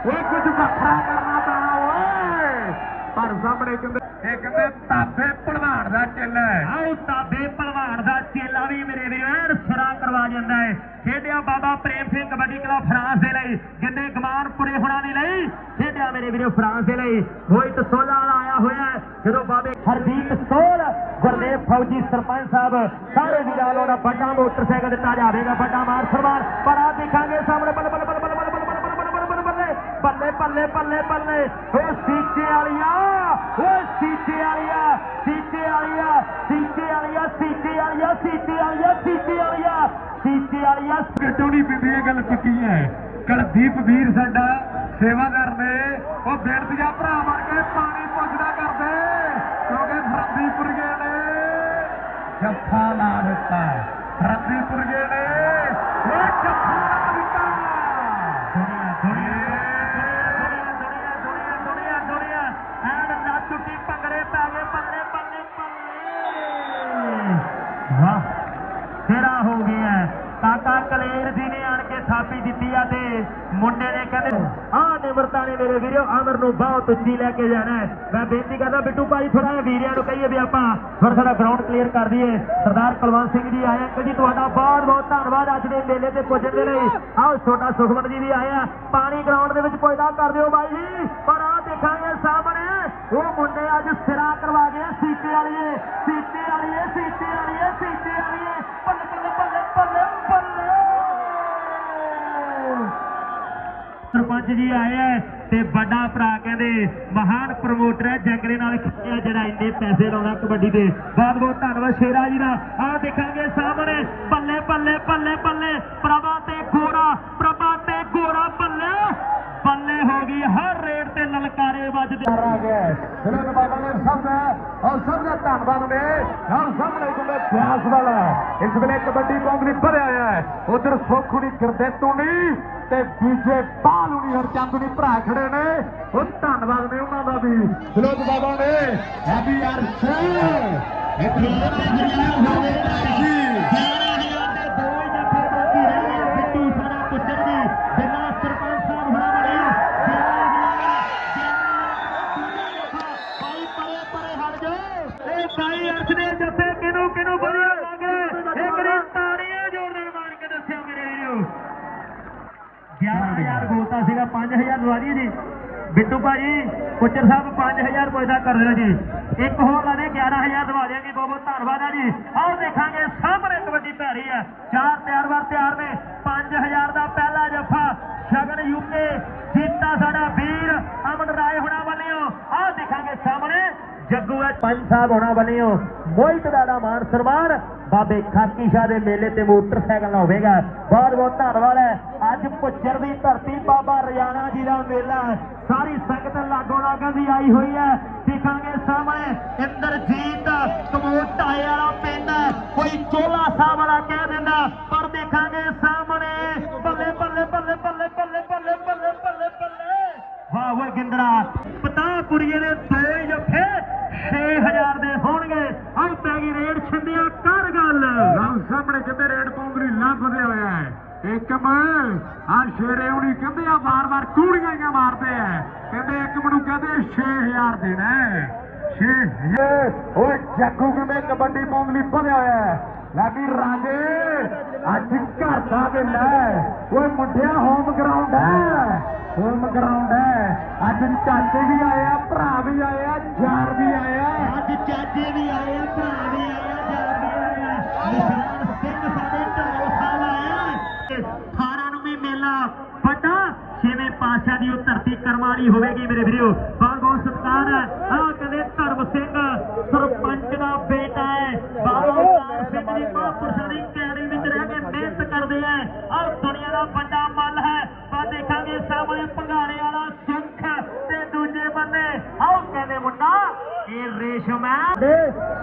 ਇਹ ਕੁਝ ਵੱਖਰਾ ਕਰਨਾ ਪੈਣਾ, ਓਏ। ਪਰ ਸਾਹਮਣੇ ਕਹਿੰਦੇ ਇਹ ਕਹਿੰਦੇ, ਤਾਬੇ ਭਲਵਾਨ ਦਾ ਚੇਲਾ ਹੈ। ਆਓ, ਤਾਬੇ ਭਲਵਾਨ ਦਾ ਚੇਲਾ ਵੀ ਮੇਰੇ ਵੀਰ ਸਿਰਾ ਕਰਵਾ ਜਾਂਦਾ ਹੈ। ਖੇਡਿਆ ਬਾਬਾ ਪ੍ਰੇਮ ਸਿੰਘ ਕਬੱਡੀ ਕਲੱਬ ਫਰਾਂਸ ਦੇ ਲਈ, ਜਿੰਨੇ ਗਮਾਨਪੁਰੇ ਹੋਣਾ ਦੇ ਲਈ, ਖੇਡਿਆ ਮੇਰੇ ਵੀਰੋ ਫਰਾਂਸ ਦੇ ਲਈ। ਰੋਹਿਤ ਸੋਲਾ ਵਾਲਾ ਆਇਆ ਹੋਇਆ ਜਦੋਂ ਬਾਬੇ ਹਰਜੀਤ ਸੋਲ, ਗੁਰਦੇਵ ਫੌਜੀ ਸਰਪੰਚ ਸਾਹਿਬ, ਸਾਰੇ ਵੀਰਾਂ ਨੂੰ ਵੱਡਾ ਮੋਟਰਸਾਈਕਲ ਦਿੱਤਾ ਜਾਵੇਗਾ, ਵੱਡਾ ਮਾਰ। ਸਰਵਾਰ ਪਰ ਆ ਦੇਖਾਂਗੇ, ਸਾਹਮਣੇ ਬੱਲ ਬੱਲੇ ਬੱਲੇ ਬੱਲੇ ਬੱਲੇ ਬੱਲੇ ਓ ਸੀਚੇ ਵਾਲੀਆ ਓ ਸੀਚੇ ਵਾਲੀਆ ਸੀਚੇ ਵਾਲੀਆ ਸੀਚੇ ਵਾਲੀਆ ਸੀਚੇ ਵਾਲੀਆ ਸੀਚੇ ਵਾਲੀਆ ਸੀਚੇ ਵਾਲੀਆ ਸੀਚੇ ਵਾਲੀਆ। ਗੱਡੋਣੀ ਪਿੰਦੀ ਇਹ ਗੱਲ ਪੱਕੀ ਹੈ। ਕੁਲਦੀਪ ਵੀਰ ਸਾਡਾ ਸੇਵਾਦਾਰ ਨੇ ਉਹ ਬੇਨਤੀ ਆ ਭਰਾ ਬਣ ਕੇ ਪਾਣੀ ਪੁੱਛਦਾ ਕਰਦੇ। ਕਿਉਂਕਿ ਫਰੰਦੀਪੁਰਗੇ ਨੇ। ਜੱਫਾ ਲਾ ਦਿੱਤਾ। ਫਰੰਦੀਪੁਰਗੇ ਨੇ। ਉਹ ਜੱਫਾ ਕਾਕਾ ਕਲੇਰ ਜੀ ਨੇ ਆਣ ਕੇ ਥਾਪੀ ਦਿੱਤੀ ਆ ਤੇ ਮੁੰਡੇ ਨੇ ਕਹਿੰਦੇ ਆਹ ਨਿਮਰਤਾ ਨੇ ਮੇਰੇ ਵੀਰੋ, ਅਮਰ ਨੂੰ ਬਹੁਤ ਉੱਚੀ ਲੈ ਕੇ ਜਾਣਾ ਮੈਂ ਬੇਨਤੀ ਕਰਦਾ, ਬਿੱਟੂ ਭਾਈ ਥੋੜਾ ਜਿਹਾ ਵੀਰਿਆਂ ਨੂੰ ਕਹੀਏ ਵੀ ਆਪਾਂ ਥੋੜਾ ਥੋੜਾ ਗਰਾਊਂਡ ਕਲੀਅਰ ਕਰ ਦਈਏ। ਸਰਦਾਰ ਕੁਲਵੰਤ ਸਿੰਘ ਜੀ ਆਏ ਅੰਕਲ ਜੀ, ਤੁਹਾਡਾ ਬਹੁਤ ਬਹੁਤ ਧੰਨਵਾਦ ਅੱਜ ਦੇ ਮੇਲੇ ਤੇ ਪੁੱਜਣ ਦੇ ਲਈ। ਆਓ, ਛੋਟਾ ਸੁਖਮਨ ਜੀ ਵੀ ਆਏ ਆ। ਪਾਣੀ ਗਰਾਊਂਡ ਦੇ ਵਿੱਚ ਪੁੱਜਦਾ, ਕਰ ਦਿਓ ਬਾਈ ਜੀ। ਪਰ ਆ ਦੇਖਾਂਗੇ ਸਾਹਮਣੇ, ਉਹ ਮੁੰਡੇ ਅੱਜ ਸਿਰਾ ਕਰਵਾ ਗਏ ਸੀਤੇ ਵਾਲੀਏ ਸੀਤੇ ਵਾਲੀਏ ਸੀਤੇ ਵਾਲੀਏ, ਸੀਤੇ ਸਰਪੰਚ ਜੀ ਆਏ ਤੇ ਵੱਡਾ ਭਰਾ ਕਹਿੰਦੇ ਮਹਾਨ ਪ੍ਰਮੋਟਰ ਹੈ ਜੰਗਰੇ ਨਾਲ ਖੇਡਿਆ ਜਿਹੜਾ ਇੰਨੇ ਪੈਸੇ ਲਾਉਂਦਾ ਕਬੱਡੀ ਦੇ। ਬਹੁਤ ਬਹੁਤ ਧੰਨਵਾਦ ਸ਼ੇਰਾ ਜੀ ਦਾ। ਆਹ ਦੇਖਾਂਗੇ ਸਾਹਮਣੇ, ਪੱਲੇ ਪੱਲੇ ਪੱਲੇ ਪੱਲੇ, ਪ੍ਰਭਾ ਤੇ ਗੋਰਾ ਪ੍ਰਭਾ ਤੇ ਗੋਰਾ ਪੱਲੇ ਪੱਲੇ ਹੋ ਗਈ ਹਰ ਰੇਟ ਤੇ। ਲਲਕਾਰੇ ਵੱਜਦੇ। ਆ ਗਿਆ ਵਿਨੋਦ ਬਾਬਾ ਨੇ ਸਭ ਔਰ ਸਭ ਦਾ ਧੰਨਵਾਦ ਨੇ। ਨਾਲ ਸਾਹਮਣੇ ਕਹਿੰਦੇ ਪਿਆਸ ਵਾਲਾ ਇਸ ਵੇਲੇ ਕਬੱਡੀ ਕੌਂਗਰੀ ਭਰਿਆ ਹੋਇਆ ਹੈ। ਉਧਰ ਸੋਖੁਣੀ ਗੁਰਦੇਤੂ ਨਹੀਂ ਤੇ ਬੀਜੇ ਬਾਲੂਣੀ ਹਰਚੰਦੂਣੀ ਭਰਾ ਖੜੇ ਨੇ। ਉਹ ਧੰਨਵਾਦ ਨੇ ਉਹਨਾਂ ਦਾ ਵੀ। ਫਿਰੋਜ਼ ਬਾਬਾ ਨੇ ਹੈਪੀ ਅਰਸ਼ ਇੱਥੇ ਜੀ। ਭਾਈ 11000 ਸੀਗਾ 5000 ਦਵਾ ਦਈਏ ਜੀ। ਬਿੱਟੂ ਭਾਜੀ ਕੁੱਚਰ ਸਾਹਿਬ 5000 ਪੁੱਛਦਾ ਕਰ ਦਿਓ ਜੀ। ਇੱਕ ਹੋਰ ਲਾ ਦੇ 11000 ਦਵਾ ਦਿਆਂਗੇ। ਬਹੁਤ ਬਹੁਤ ਧੰਨਵਾਦ ਹੈ ਜੀ। ਆਓ ਦੇਖਾਂਗੇ, ਸਾਹਮਣੇ ਕਬੱਡੀ ਪੈ ਰਹੀ ਹੈ ਚਾਰ ਤਿਆਰ ਵਾਰ ਤਿਆਰ ਨੇ। 5000 ਦਾ ਪਹਿਲਾ ਜੱਫਾ ਸ਼ਗਨ ਯੂਕੇ ਜੀਤਾ ਸਾਡਾ ਵੀਰ ਅਮਨ ਰਾਏ ਹੁਣਾ ਵੱਲੋਂ। ਆਓ ਦੇਖਾਂਗੇ ਸਾਹਮਣੇ। ਜੱਗੂ ਹੈ ਪੰਜ ਸਾਹਿਬ ਹੋਣਾ ਵੱਲੋਂ ਮੋਹਿਤ ਦਾ ਦਾ ਮਾਨ ਸਨਮਾਨ ਬਾਬੇ ਖਾਕੀ ਸ਼ਾਹ ਦੇ ਮੇਲੇ ਤੇ ਮੋਟਰਸਾਈਕਲ ਨਾਲ ਹੋਵੇਗਾ। ਬਹੁਤ ਬਹੁਤ ਧੰਨਵਾਦ ਹੈ ਅੱਜ ਪੁੱਜਰ ਦੀ ਧਰਤੀ ਬਾਬਾ ਰਜਾਣਾ ਜੀ ਦਾ ਮੇਲਾ ਸਾਰੀ ਸੰਗਤ ਲਾਗੋ ਲਾਗਾਂ ਦੀ ਆਈ ਹੋਈ ਹੈ ਦੇਖਾਂਗੇ ਸਾਹਮਣੇ ਇੰਦਰਜੀਤ ਕਮੋਟਾਏ ਵਾਲਾ ਪਿੰਡ ਕੋਈ ਚੋਲਾ ਸਾਹਿਬ ਵਾਲਾ ਕਹਿ ਦਿੰਦਾ, ਪਰ ਦੇਖਾਂਗੇ ਸਾਹਮਣੇ ਬੱਲੇ ਬੱਲੇ ਬੱਲੇ ਬੱਲੇ ਬੱਲੇ ਬੱਲੇ ਬੱਲੇ ਬੱਲੇ ਬੱਲੇ। ਵਾਹ ਵਾਹ ਗਿੰਦਰਾ, ਪਤਾ ਕੁੜੀਏ ਦੇ ਦੋ ਜੱਫੇ। 6000 ਦੇ ਹੋਣਗੇ। ਆਹ ਪੈ ਗਈ ਰੇਡ ਛਿੰਦਿਆ, ਕਰ ਗੱਲ। ਲਓ, ਸਾਹਮਣੇ ਕਹਿੰਦੇ ਰੇਡ ਪਾਉਣ ਲਈ ਲੱਭਦੇ ਹੋਇਆ ਹੈ ਏਕਮ ਆ ਸ਼ੇਰੇ ਹੁਣੀ ਕਹਿੰਦੇ ਆ, ਵਾਰ-ਵਾਰ ਕੂੜੀਆਂ ਹੀ ਮਾਰਦੇ ਆ। ਕਹਿੰਦੇ ਏਕਮ ਨੂੰ ਕਹਿੰਦੇ 6000 ਦੇਣਾ 6000 ਓਏ, ਜੱਗੂ ਕਿਵੇਂ ਕਬੱਡੀ ਪਾਉਣ ਭਰਿਆ ਹੋਇਆ ਹੈ। ਲੈ ਰਾਜੇ, ਅੱਜ ਘਰ ਦਾ ਵੇਲਾ ਹੈ। ਓਏ, ਮੁੰਡਿਆ ਹੋਮ ਗਰਾਊਂਡ ਹੈ। ਹੋਮ ਗਰਾਊਂਡ ਹੈ। ਅੱਜ ਚਾਚੇ ਵੀ ਆਏ ਆ, ਭਰਾ ਵੀ ਆਏ ਆ, ਯਾਰ ਵੀ ਆਏ ਆ। ਅੱਜ ਚਾਚੇ ਵੀ ਆਏ ਆ, ਭਰਾ ਵੀ ਆਏ ਆ, ਯਾਰ ਵੀ ਆਏ ਆ। ਨਿਸ਼ਾਨ ਸਿੰਘ ਸਾਡੇ ਢਾਲ ਸਾਲ ਆਇਆ ਆ। 18 ਨੂੰ ਵੀ ਮੇਲਾ ਵੱਡਾ। ਛੇਵੇਂ ਪਾਸ਼ਾ ਦੀ ਉਹ ਧਰਤੀ ਕਰਮ ਵਾਲੀ ਹੋਵੇਗੀ ਮੇਰੇ ਵੀਰੋ। ਬਹੁਤ ਬਹੁਤ ਸਤਿਕਾਰ ਹੈ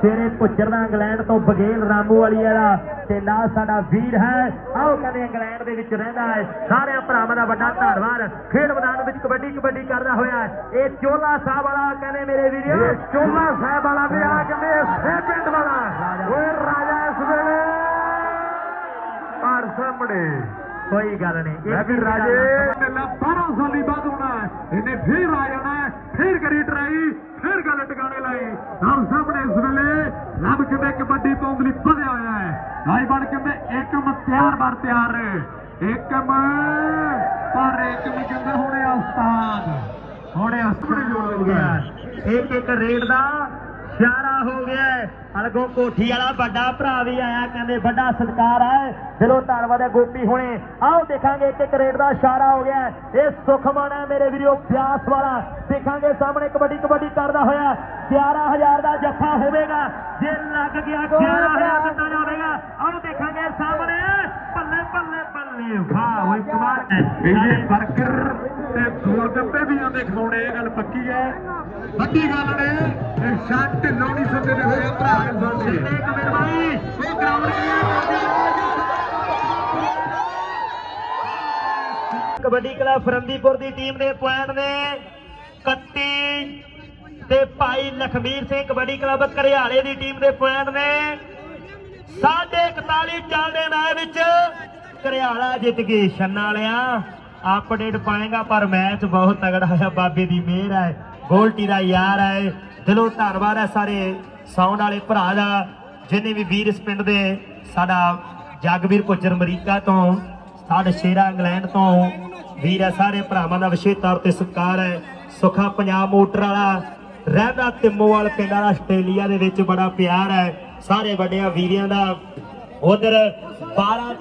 ਸ਼ੇਰੇ ਪੁੱਜਰ ਦਾ ਇੰਗਲੈਂਡ ਤੋਂ ਬਗੇਲ ਰਾਮੂ ਵਾਲੀ ਵਾਲਾ ਤੇ ਨਾਲ ਸਾਡਾ ਵੀਰ ਹੈ। ਆਓ ਕਹਿੰਦੇ ਇੰਗਲੈਂਡ ਦੇ ਵਿੱਚ ਰਹਿੰਦਾ ਹੈ। ਸਾਰਿਆਂ ਭਰਾਵਾਂ ਦਾ ਵੱਡਾ ਧੰਨਵਾਦ। ਖੇਡ ਮੈਦਾਨ ਵਿੱਚ ਕਬੱਡੀ ਕਬੱਡੀ ਕਰਦਾ ਹੋਇਆ ਇਹ ਚੋਲਾ ਸਾਹਿਬ ਵਾਲਾ ਕਹਿੰਦੇ ਮੇਰੇ ਵੀਰੋ। ਇਹ ਚੋਲਾ ਸਾਹਿਬ ਵਾਲਾ ਵੀ ਆ ਕਹਿੰਦੇ ਇਸੇ ਪਿੰਡ ਵਾਲਾ। ਓਏ ਰਾਜਾ ਇਸ ਵੇਲੇ। ਘਰ ਸਾਹਮਣੇ। ਕੋਈ ਗੱਲ ਨਹੀਂ। ਮੈਂ ਵੀ ਰਾਜੇ ਮੇਲਾ 12 ਸਾਲੀ ਬਾਅਦ ਹੋਣਾ। ਇਹਨੇ ਫੇਰ ਆ ਜਾਣਾ ਫੇਰ ਕਰੀ ਟਰਾਈ, ਫੇਰ ਗੱਲ ਟਿਕਾਣੇ ਲਾਈ। ਨਾਲ ਸਾਹਮਣੇ ਇਸ ਵੇਲੇ ਰੱਬ ਕਿਵੇਂ ਕਬੱਡੀ ਪਾਉਣ ਵਧਿਆ ਹੋਇਆ ਹੈ। ਭਾਈ ਬਣ ਕਹਿੰਦੇ ਏਕਮ ਤਿਆਰ ਬਰ ਤਿਆਰ। ਏਕਮ ਪਰ ਏਕਮ ਕਹਿੰਦੇ, ਹੁਣੇ ਆ ਉਸਤਾਦ। ਹੁਣੇ ਉਸਤਾਦ। ਜੋੜ ਹੋ ਇੱਕ ਇੱਕ ਰੇਡ ਦਾ ਇਸ਼ਾਰਾ ਹੋ ਗਿਆ। ਅਲਗੋ ਕੋਠੀ ਵਾਲਾ ਵੱਡਾ ਭਰਾ ਵੀ ਆਇਆ ਕਹਿੰਦੇ ਵੱਡਾ ਸਤਿਕਾਰ ਹੈ ਦਿਲੋਂ ਧੰਨਵਾਦ ਹੈ ਗੋਪੀ ਹੁਣੇ। ਆਓ ਦੇਖਾਂਗੇ ਇੱਕ ਇੱਕ ਰੇਡ ਦਾ ਇਸ਼ਾਰਾ ਹੋ ਗਿਆ। ਇਹ ਸੁਖਮਨ ਹੈ ਮੇਰੇ ਵੀਰੋ ਪਿਆਸ ਵਾਲਾ। ਦੇਖਾਂਗੇ ਸਾਹਮਣੇ ਕਬੱਡੀ ਕਬੱਡੀ ਕਰਦਾ ਹੋਇਆ 11000 ਦਾ ਜੱਫਾ ਹੋਵੇਗਾ। ਜੇ ਲੱਗ ਗਿਆ 11000 ਦਿੱਤਾ ਜਾਵੇਗਾ। ਆਓ ਦੇਖਾਂਗੇ ਸਾਹਮਣੇ। ਬੱਲੇ ਬੱਲੇ ਬੱਲੇ ਵਾਹ ਓਏ ਕਮਾਲ ਹੈ ਇਹਦੇ ਬਰਗਰ ਤੇ ਗੋਲ ਵੀ ਆਂਦੇ ਖਵਾਉਣੇ ਇਹ ਗੱਲ ਪੱਕੀ ਹੈ। ਵੱਡੀ ਗੱਲ ਨੇ ਸ਼ਾਟ ਢਿੱਲੋਂ ਨਹੀਂ ਸੱਦੇ ਹੋਏ ਭਰਾ ਨੇ ਸਾਡੇ ਬਾਈ ਇਹ ਗਰਾਊਂਡ ਕਬੱਡੀ ਕਲੱਬ ਫਰੰਦੀਪੁਰ ਦੀ ਟੀਮ ਦੇ ਪੁਆਇੰਟ ਨੇ 31 ਤੇ ਭਾਈ ਲਖਮੀਰ ਸਿੰਘ ਕਬੱਡੀ ਕਲੱਬ ਘਰਿਆਲੇ ਦੀ ਟੀਮ ਦੇ ਪੁਆਇੰਟ ਨੇ। 41 ਚੱਲਦੇ ਮੈਚ ਵਿੱਚ ਘਰਿਆਲਾ ਜਿੱਤ ਗਈ, ਛੰਨਾ ਵਾਲਿਆ। ਅਪਡੇਟ ਪਾਏਗਾ, ਪਰ ਮੈਚ ਬਹੁਤ ਤਗੜਾ ਹੋਇਆ। ਬਾਬੇ ਦੀ ਮਿਹਰ ਹੈ, ਗੋਲਟੀ ਦਾ ਯਾਰ ਹੈ। ਦਿਲੋਂ ਧੰਨਵਾਦ ਹੈ ਸਾਰੇ ਸਾਊਂਡ ਵਾਲੇ ਭਰਾ ਦਾ, ਜਿਨੇ ਵੀ ਵੀਰ ਇਸ ਪਿੰਡ ਦੇ, ਸਾਡਾ ਜਗਵੀਰ ਪੁੱਜਰ ਅਮਰੀਕਾ ਤੋਂ, ਸਾਡੇ ਸ਼ੇਰਾ ਇੰਗਲੈਂਡ ਤੋਂ ਵੀਰ ਹੈ। ਸਾਰੇ ਭਰਾਵਾਂ ਦਾ ਵਿਸ਼ੇਸ਼ ਤੌਰ ਤੇ ਸਤਿਕਾਰ ਹੈ। ਸੁਖਾ ਪੰਜਾਬ ਮੋਟਰ ਵਾਲਾ, ਰਹਿੰਦਾ ਤਿੰਮੋਵਾਲ ਪਿੰਡ ਵਾਲਾ ਆਸਟ੍ਰੇਲੀਆ ਦੇ ਵਿੱਚ ਬੜਾ ਪਿਆਰ ਹੈ। ਸਾਰੇ ਵੱਡਿਆਂ ਵੀਰਿਆਂ ਦਾ, ਉਧਰ 12